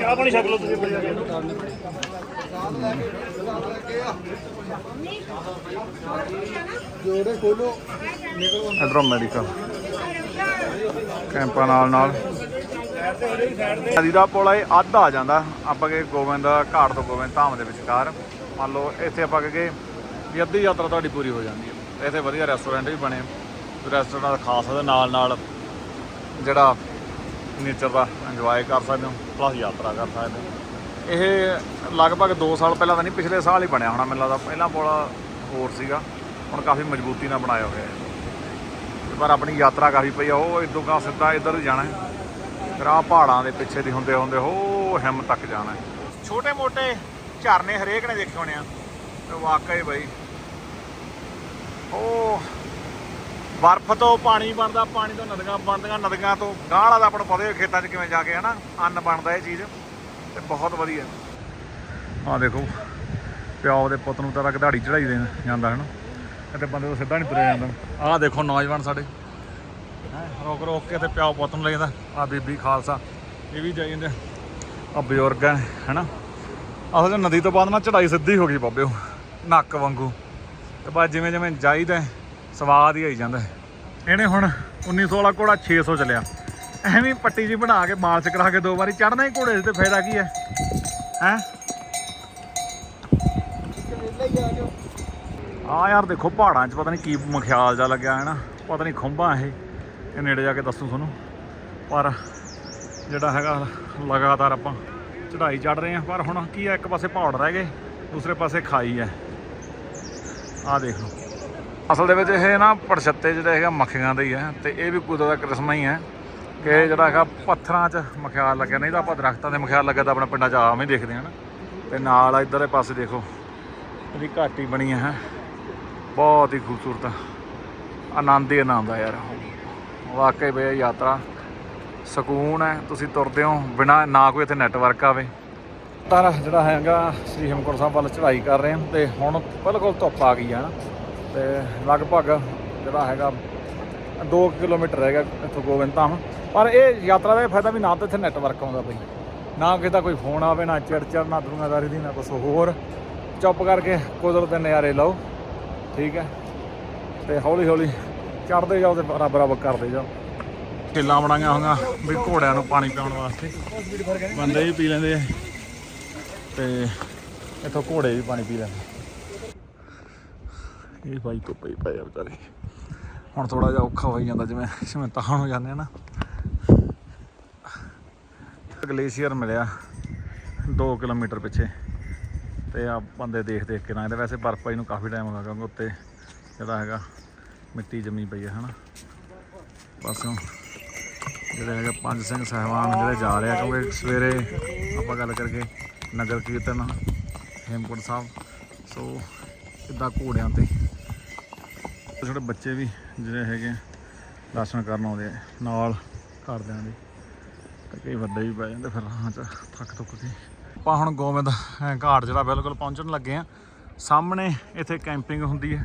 ਚਾਹ ਪਾਣੀ ਛਕ ਲਓ ਤੁਸੀਂ ਜੋੜੇ ਖੋਲੋ। ਇਧਰੋਂ ਮੈਡੀਕਲ ਕੈਂਪਾਂ ਨਾਲ ਨਾਲ ਨਦੀ ਦਾ ਪੁਲ ਇਹ ਅੱਧ ਆ ਜਾਂਦਾ। ਆਪਾਂ ਕਿ ਗੋਬਿੰਦ ਘਾਟ ਤੋਂ ਗੋਬਿੰਦ ਧਾਮ ਦੇ ਵਿਚਕਾਰ। ਮੰਨ ਲਓ, ਇੱਥੇ ਆਪਾਂ ਕਿ ਵੀ ਅੱਧੀ ਯਾਤਰਾ ਤੁਹਾਡੀ ਪੂਰੀ ਹੋ ਜਾਂਦੀ ਹੈ। ਇੱਥੇ ਵਧੀਆ ਰੈਸਟੋਰੈਂਟ ਵੀ ਬਣੇ। ਰੈਸਟੋਰੈਂਟ ਖਾਸ ਦੇ ਨਾਲ ਨਾਲ ਜਿਹੜਾ ਨੇਚਰ ਦਾ ਇੰਜੋਏ ਕਰ ਸਕਦੇ ਹੋ ਪਲੱਸ ਯਾਤਰਾ ਕਰ ਸਕਦੇ ਹੋ। ਇਹ ਲਗਭਗ 2 ਸਾਲ ਪਹਿਲਾਂ ਤਾਂ ਨਹੀਂ, ਪਿਛਲੇ ਸਾਲ ਹੀ ਬਣਿਆ ਹੋਣਾ, ਮੈਨੂੰ ਲੱਗਦਾ ਪਹਿਲਾਂ ਪੁਲ ਹੋਰ ਸੀਗਾ। ਹੁਣ ਕਾਫੀ ਮਜ਼ਬੂਤੀ ਨਾਲ ਬਣਾਇਆ ਹੋਇਆ ਹੈ। ਪਰ ਆਪਣੀ ਯਾਤਰਾ ਕਾਫੀ ਪਈ ਆ, ਉਹ ਇਦੋਂ ਕਾ ਸਿੱਧਾ ਇੱਧਰ ਹੀ ਜਾਣਾ ਹੈ। ਫਿਰ ਆਹ ਪਹਾੜਾਂ ਦੇ ਪਿੱਛੇ ਦੀ ਹੁੰਦੇ ਹੁੰਦੇ ਹੋ ਹਿੰਮ ਤੱਕ ਜਾਣਾ ਛੋਟੇ ਮੋਟੇ ਝਰਨੇ ਹਰੇਕ ਨੇ ਦੇਖੇ ਹੋਣੇ ਆ। ਤੇ ਵਾਕਈ ਬਈ। ਉਹ ਬਰਫ਼ ਤੋਂ ਪਾਣੀ ਬਣਦਾ, ਪਾਣੀ ਤੋਂ ਨਦੀਆਂ ਬਣਦੀਆਂ, ਨਦੀਆਂ ਤੋਂ ਗਾਹ ਵਾਲਾ ਆਪਾਂ ਨੂੰ ਪਤਾ ਹੀ ਖੇਤਾਂ 'ਚ ਕਿਵੇਂ ਜਾ ਕੇ ਹਨਾ, ਅੰਨ ਬਣਦਾ ਇਹ ਚੀਜ਼। ਤੇ ਬਹੁਤ ਵਧੀਆ। ਆਹ ਦੇਖੋ, ਪਿਓ ਦੇ ਪੁੱਤ ਨੂੰ ਤਾਂ ਗਧਾੜੀ ਚੜਾਈ ਦੇ ਜਾਂਦਾ ਹਨਾ। ਤੇ ਬੰਦੇ ਤੋਂ ਸਿੱਧਾ ਨਹੀਂ ਤੁਰਿਆ ਜਾਂਦਾ। ਆਹ ਦੇਖੋ ਨੌਜਵਾਨ ਸਾਡੇ। ਹੈਂ, ਰੋਕ ਰੋਕ ਕੇ ਤੇ ਪਿਓ ਪੁੱਤ ਨੂੰ ਲੈ ਜਾਂਦਾ ਆ ਬੀਬੀ ਖਾਲਸਾ ਇਹ ਵੀ ਜਾਈ ਜਾਂਦੇ ਆ। ਬਜ਼ੁਰਗ ਹੈ ਹੈਨਾ? ਅਸਲ 'ਚ ਨਦੀ ਤੋਂ ਬਾਅਦ ਨਾ ਚੜਾਈ ਸਿੱਧੀ ਹੋ ਗਈ ਬਾਬਿਓ ਨੱਕ ਵਾਂਗੂ। ਤੇ ਬਾਅਦ ਜਿਵੇਂ ਜਿਵੇਂ ਜਾਈਦਾ ਸਵਾਦ ਹੀ ਆਈ ਜਾਂਦਾ। ਇਹਨੇ ਹੁਣ 1900 ਵਾਲਾ ਘੋੜਾ 600 ਚੱਲਿਆ ਐਵੇਂ ਪੱਟੀ ਜੀ ਬਣਾ ਕੇ ਮਾਲਸ਼ ਕਰਾ ਕੇ ਦੋ ਵਾਰੀ ਚੜਨਾ ਹੀ ਘੋੜੇ 'ਤੇ ਫਾਇਦਾ ਕੀ ਹੈ? ਹੈ? ਆ ਯਾਰ ਦੇਖੋ ਪਹਾੜਾਂ 'ਚ ਪਤਾ ਨਹੀਂ ਕੀ ਮਖਿਆਲ ਜਾ ਲੱਗਿਆ ਹੈ ਨਾ ਪਤਾ ਨਹੀਂ ਖੁੰਬਾਂ ਇਹ। ਇਹ ਨੇੜੇ ਜਾ ਕੇ ਦੱਸੂ ਤੁਹਾਨੂੰ। ਪਰ ਜਿਹੜਾ ਹੈਗਾ ਲਗਾਤਾਰ ਆਪਾਂ ਚੜ੍ਹਾਈ ਚੜ ਰਹੇ ਹਾਂ। ਪਰ ਹੁਣ ਕੀ ਹੈ ਇੱਕ ਪਾਸੇ ਪਹਾੜ ਰਹਿ ਗਏ, ਦੂਸਰੇ ਪਾਸੇ ਖਾਈ ਹੈ। ਆਹ ਦੇਖ ਲਓ। ਅਸਲ ਦੇ ਵਿੱਚ ਇਹ ਨਾ ਪਰਛੱਤੇ ਜਿਹੜੇ ਹੈਗਾ ਮੱਖੀਆਂ ਦੇ ਹੀ ਹੈ ਤੇ ਇਹ ਵੀ ਕੁਦਰਤ ਦਾ ਕਿਸਮਾ ਹੀ ਹੈ ਕਿ ਜਿਹੜਾ ਹੈਗਾ ਪੱਥਰਾਂ 'ਚ ਮਖਿਆਲ ਲੱਗਿਆ। ਨਹੀਂ ਤਾਂ ਆਪਾਂ ਦਰਖਤਾਂ ਦੇ ਮਖਿਆਲ ਲੱਗਿਆ ਤਾਂ ਆਪਣੇ ਪਿੰਡਾਂ 'ਚ ਆਮ ਹੀ ਦੇਖਦੇ ਹਾਂ ਨਾ। ਤੇ ਨਾਲ ਇੱਧਰਲੇ ਪਾਸੇ ਦੇਖੋ, ਇਹਦੀ ਘਾਟੀ ਬਣੀ ਹੈ। ਬਹੁਤ ਹੀ ਖੂਬਸੂਰਤ, ਆਨੰਦ ਹੀ ਆਨੰਦ ਆ ਯਾਰ। ਵਾਕਈ ਬਈ ਯਾਤਰਾ ਸਕੂਨ ਹੈ, ਤੁਸੀਂ ਤੁਰਦੇ ਹੋ, ਬਿਨਾ ਨਾ ਕੋਈ ਇੱਥੇ ਨੈਟਵਰਕ ਆਵੇ। ਤਾਂ ਜਿਹੜਾ ਹੈਗਾ, ਸ੍ਰੀ ਹੇਮਕੁੰਟ ਸਾਹਿਬ ਵੱਲ ਚੜ੍ਹਾਈ ਕਰ ਰਹੇ ਹਾਂ ਤੇ ਹੁਣ ਬਿਲਕੁਲ ਧੁੱਪ ਆ ਗਈ ਹੈ ਨਾ। ਤੇ ਲਗਭਗ ਜਿਹੜਾ ਹੈਗਾ 2 ਕਿਲੋਮੀਟਰ ਰਹਿ ਗਿਆ ਇੱਥੋਂ ਗੋਬਿੰਦ ਧਾਮ। ਪਰ ਇਹ ਯਾਤਰਾ ਦਾ ਇਹ ਫਾਇਦਾ ਵੀ ਨਾ ਤਾਂ ਇੱਥੇ ਨੈਟਵਰਕ ਆਉਂਦਾ ਬਈ। ਨਾ ਕਿਸੇ ਦਾ ਕੋਈ ਫੋਨ ਆਵੇ, ਨਾ ਚਿੜਚਿੜ ਨਾ ਦੁਨੀਆਦਾਰੀ ਦੀ, ਨਾ ਕੁਝ ਹੋਰ। ਚੁੱਪ ਕਰਕੇ ਕੁਦਰਤ ਦੇ ਨਜ਼ਾਰੇ ਲਓ। ਠੀਕ ਹੈ। ਤੇ ਹੌਲੀ ਹੌਲੀ ਚੜਦੇ ਜਾਓ ਤੇ ਬਰਾਬਰ ਕਰਦੇ ਜਾਓ। ਢਿੱਲਾਂ ਬਣਾਈਆਂ ਹੋਈਆਂ ਵੀ ਘੋੜਿਆਂ ਨੂੰ ਪਾਣੀ ਪਿਆਉਣ ਵਾਸਤੇ। ਬੰਦੇ ਵੀ ਪੀ ਲੈਂਦੇ ਆ। ਤੇ ਇੱਥੋਂ ਘੋੜੇ ਵੀ ਪਾਣੀ ਪੀ ਲੈਂਦੇ ਇਹ ਬਾਈ ਤੋਂ ਪਈ ਪਏ ਆ ਵਿਚਾਰੇ। ਹੁਣ ਥੋੜਾ ਜਿਹਾ ਔਖਾ ਹੋਈ ਜਾਂਦਾ ਜਿਵੇਂ ਜਿਵੇਂ ਤਾਹਣ ਹੋ ਜਾਂਦੇ ਆ ਨਾ। ਗਲੇਸ਼ੀਅਰ ਮਿਲਿਆ 2 ਕਿਲੋਮੀਟਰ ਪਿੱਛੇ। ਤੇ ਆ ਬੰਦੇ ਦੇਖ ਦੇਖ ਕੇ ਨਾ ਵੈਸੇ ਬਰਫ਼ ਪਾਈ ਨੂੰ ਕਾਫੀ ਟਾਈਮ ਹੋ ਗਿਆ ਕਿਉਂਕਿ ਉੱਤੇ ਜਿਹੜਾ ਹੈਗਾ ਮਿੱਟੀ ਜੰਮੀ ਪਈ ਹੈ ਹਨਾ? ਬਸ ਜਿਹੜੇ ਹੈਗਾ ਪੰਜ ਸਿੰਘ ਸਹਿਬਾਨ ਜਿਹੜੇ ਜਾ ਰਹੇ ਆ ਕਿਉਂਕਿ ਸਵੇਰੇ ਆਪਾਂ ਗੱਲ ਕਰਕੇ ਨਗਰ ਕੀਰਤਨ ਹੇਮਕੁੰਟ ਸਾਹਿਬ ਸੋ ਇੱਦਾਂ ਘੋੜਿਆਂ ਤੇ। ਛੋਟੇ ਬੱਚੇ ਵੀ ਜਿਹੜੇ ਹੈਗੇ ਆ, ਦਰਸ਼ਨ ਕਰਨ ਆਉਂਦੇ ਆ ਨਾਲ ਘਰਦਿਆਂ ਦੇ। ਕਈ ਵੱਡੇ ਵੀ ਪੈ ਜਾਂਦੇ ਫਿਰ ਰਾਹ 'ਚ ਥੱਕ ਥੁੱਕ ਕੇ। ਆਪਾਂ ਹੁਣ ਗੋਮਿੰਦ ਘਾਟ ਜਿਹੜਾ ਬਿਲਕੁਲ ਪਹੁੰਚਣ ਲੱਗੇ ਆ। ਸਾਹਮਣੇ ਇੱਥੇ ਕੈਂਪਿੰਗ ਹੁੰਦੀ ਹੈ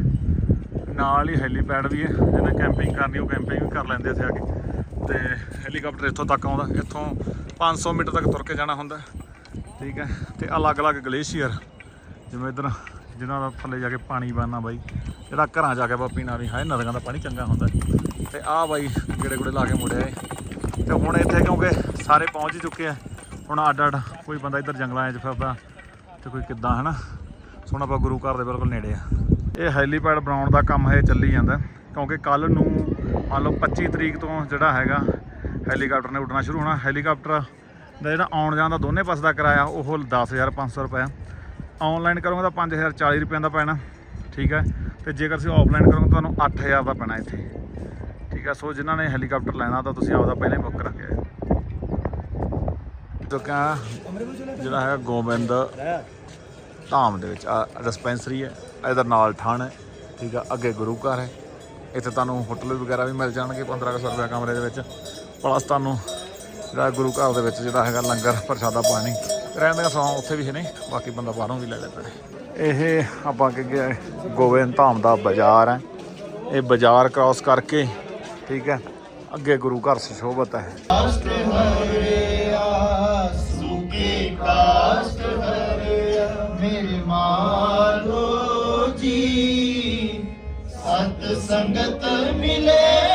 ਨਾਲ ਹੀ ਹੈਲੀਪੈਡ ਵੀ ਹੈ, ਜਿਹਨੇ ਕੈਂਪਿੰਗ ਕਰਨੀ, ਉਹ ਕੈਂਪਿੰਗ ਵੀ ਕਰ ਲੈਂਦੇ ਇੱਥੇ ਆ ਕੇ। ਤੇ ਹੈਲੀਕਾਪਟਰ ਇੱਥੋਂ ਤੱਕ ਆਉਂਦਾ, ਇੱਥੋਂ 500 ਮੀਟਰ ਤੱਕ ਤੁਰ ਕੇ ਜਾਣਾ ਹੁੰਦਾ। ਠੀਕ ਹੈ, ਤੇ ਅਲੱਗ-ਅਲੱਗ ਗਲੇਸ਼ੀਅਰ, ਜਿਵੇਂ ਇਧਰ, ਜਿਨ੍ਹਾਂ ਦਾ ਥੱਲੇ ਜਾ ਕੇ ਪਾਣੀ ਬਣਨਾ ਬਾਈ। ਜਿਹੜਾ ਘਰਾਂ ਜਾ ਕੇ ਆਪਾਂ ਪੀਣਾ ਵੀ, ਹਾਏ ਨਦੀਆਂ ਦਾ ਪਾਣੀ ਚੰਗਾ ਹੁੰਦਾ। ਤੇ ਆਹ ਬਾਈ ਗੇੜੇ ਗੁੜੇ ਲਾ ਕੇ ਮੁੜਿਆ ਏ ਤੇ ਹੁਣ ਇੱਥੇ ਕਿਉਂਕਿ ਸਾਰੇ ਪਹੁੰਚ ਹੀ ਚੁੱਕੇ ਆ। ਹੁਣ ਅੱਡ ਅੱਡ ਕੋਈ ਬੰਦਾ ਇੱਧਰ ਜੰਗਲਾਂ 'ਚ ਫਿਰਦਾ, ਤੇ ਕੋਈ ਕਿੱਦਾਂ, ਹਨਾ? ਸੋਣਾ ਆਪਾਂ ਗੁਰੂ ਘਰ ਦੇ ਬਿਲਕੁਲ ਨੇੜੇ ਆ। ਇਹ ਹੈਲੀਪੈਡ ਬਣਾਉਣ ਦਾ ਕੰਮ ਹੈ ਚੱਲੀ ਜਾਂਦਾ ਕਿਉਂਕਿ ਕੱਲ ਨੂੰ ਮੰਨ ਲਓ 25 ਤਰੀਕ ਤੋਂ ਜਿਹੜਾ ਹੈਗਾ ਹੈਲੀਕਾਪਟਰ ਨੇ ਉੱਡਣਾ ਸ਼ੁਰੂ ਹੋਣਾ। ਹੈਲੀਕਾਪਟਰ ਦਾ ਜਿਹੜਾ ਆਉਣ ਜਾਣ ਦਾ ਦੋਨੇ ਪਾਸੇ ਦਾ ਕਿਰਾਇਆ ਉਹ 10500 ਰੁਪਏ ਆਨਲਾਈਨ ਕਰੋਗੇ ਤਾਂ 5040 ਰੁਪਏ ਦਾ ਪੈਣਾ, ਠੀਕ ਹੈ। ਤੇ ਜੇਕਰ ਤੁਸੀਂ ਆਫਲਾਈਨ ਕਰੋਗੇ ਤੁਹਾਨੂੰ 8000 ਦਾ ਪੈਣਾ ਇੱਥੇ। ਠੀਕ ਹੈ, ਸੋ ਜਿਨ੍ਹਾਂ ਨੇ ਹੈਲੀਕਾਪਟਰ ਲੈਣਾ ਤਾਂ ਤੁਸੀਂ ਆਪਦਾ ਪਹਿਲਾਂ ਹੀ ਬੁੱਕ ਕਰਾ ਕੇ ਜਿਹੜਾ ਹੈਗਾ ਗੋਬਿੰਦ ਧਾਮ ਦੇ ਵਿੱਚ ਆ ਡਿਸਪੈਂਸਰੀ ਹੈ, ਇਹਦਾ ਨਾਲ ਠਾਣ ਹੈ, ਠੀਕ ਆ, ਅੱਗੇ ਗੁਰੂ ਘਰ ਹੈ। ਇੱਥੇ ਤੁਹਾਨੂੰ ਹੋਟਲ ਵਗੈਰਾ ਵੀ ਮਿਲ ਜਾਣਗੇ 1500 ਰੁਪਏ ਕਮਰੇ ਦੇ ਵਿੱਚ। ਪਲੱਸ ਤੁਹਾਨੂੰ ਜਿਹੜਾ ਗੁਰੂ ਘਰ ਦੇ ਵਿੱਚ ਜਿਹੜਾ ਹੈਗਾ ਲੰਗਰ, ਪ੍ਰਸ਼ਾਦਾ ਪਾਣੀ, ਰਹਿਣ ਦਾ ਸਮਾਂ ਉੱਥੇ ਵੀ ਹੈ ਨੇ ਬਾਕੀ ਬੰਦਾ ਬਾਹਰੋਂ ਵੀ ਲੈ ਲੈਂਦਾ ਇਹ ਆਪਾਂ ਅੱਗੇ ਗਏ, ਗੋਬਿੰਦ ਧਾਮ ਦਾ ਬਾਜ਼ਾਰ ਹੈ। ਇਹ ਬਾਜ਼ਾਰ ਕ੍ਰਾਸ ਕਰਕੇ, ਠੀਕ ਹੈ, ਅੱਗੇ ਗੁਰੂ ਘਰ ਸੁਸ਼ੋਭਤ ਹੈ। ਸੁਖੀ ਕਾਸ਼ਟ ਸੰਗਤ ਮਿਲੇ।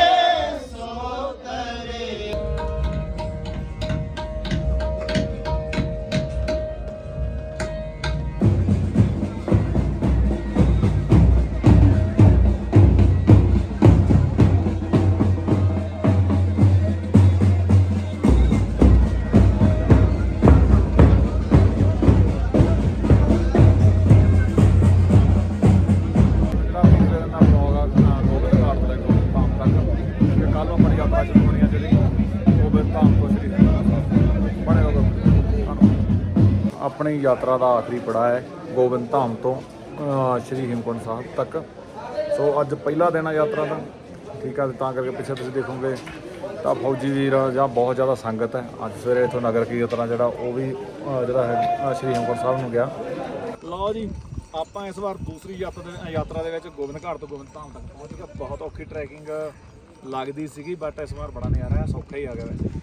ਆਪਣੀ ਯਾਤਰਾ ਦਾ ਆਖਰੀ ਪੜਾਅ ਹੈ ਗੋਬਿੰਦ ਧਾਮ ਤੋਂ ਸ਼੍ਰੀ ਹੇਮਕੁੰਟ ਸਾਹਿਬ ਤੱਕ। ਸੋ ਅੱਜ ਪਹਿਲਾ ਦਿਨ ਆ ਯਾਤਰਾ ਦਾ, ਠੀਕ ਆ, ਤਾਂ ਕਰਕੇ ਪਿੱਛੇ ਤੁਸੀਂ ਦੇਖੋਗੇ ਤਾਂ ਫੌਜੀ ਵੀਰ ਜਾਂ ਬਹੁਤ ਜ਼ਿਆਦਾ ਸੰਗਤ ਹੈ। ਅੱਜ ਸਵੇਰੇ ਇਥੋਂ ਨਗਰ ਕੀਰਤਨ ਜਿਹੜਾ, ਉਹ ਵੀ ਜਿਹੜਾ ਹੈ ਸ਼੍ਰੀ ਹੇਮਕੁੰਟ ਸਾਹਿਬ ਨੂੰ ਗਿਆ। ਲਓ ਜੀ, ਆਪਾਂ ਇਸ ਵਾਰ ਦੂਸਰੀ ਯਾਤਰਾ ਦੇ ਯਾਤਰਾ ਦੇ ਵਿੱਚ ਗੋਬਿੰਦ ਘਾਟ ਤੋਂ ਗੋਬਿੰਦ ਧਾਮ ਤੱਕ ਪਹੁੰਚ। ਗਏ ਬਹੁਤ ਔਖੀ ਟਰੈਕਿੰਗ ਲੱਗਦੀ ਸੀਗੀ ਬਟ ਇਸ ਵਾਰ ਬੜਾ ਨਜ਼ਾਰਾ ਆ ਸੌਖਾ ਹੀ ਆ ਗਿਆ ਵੈਸੇ।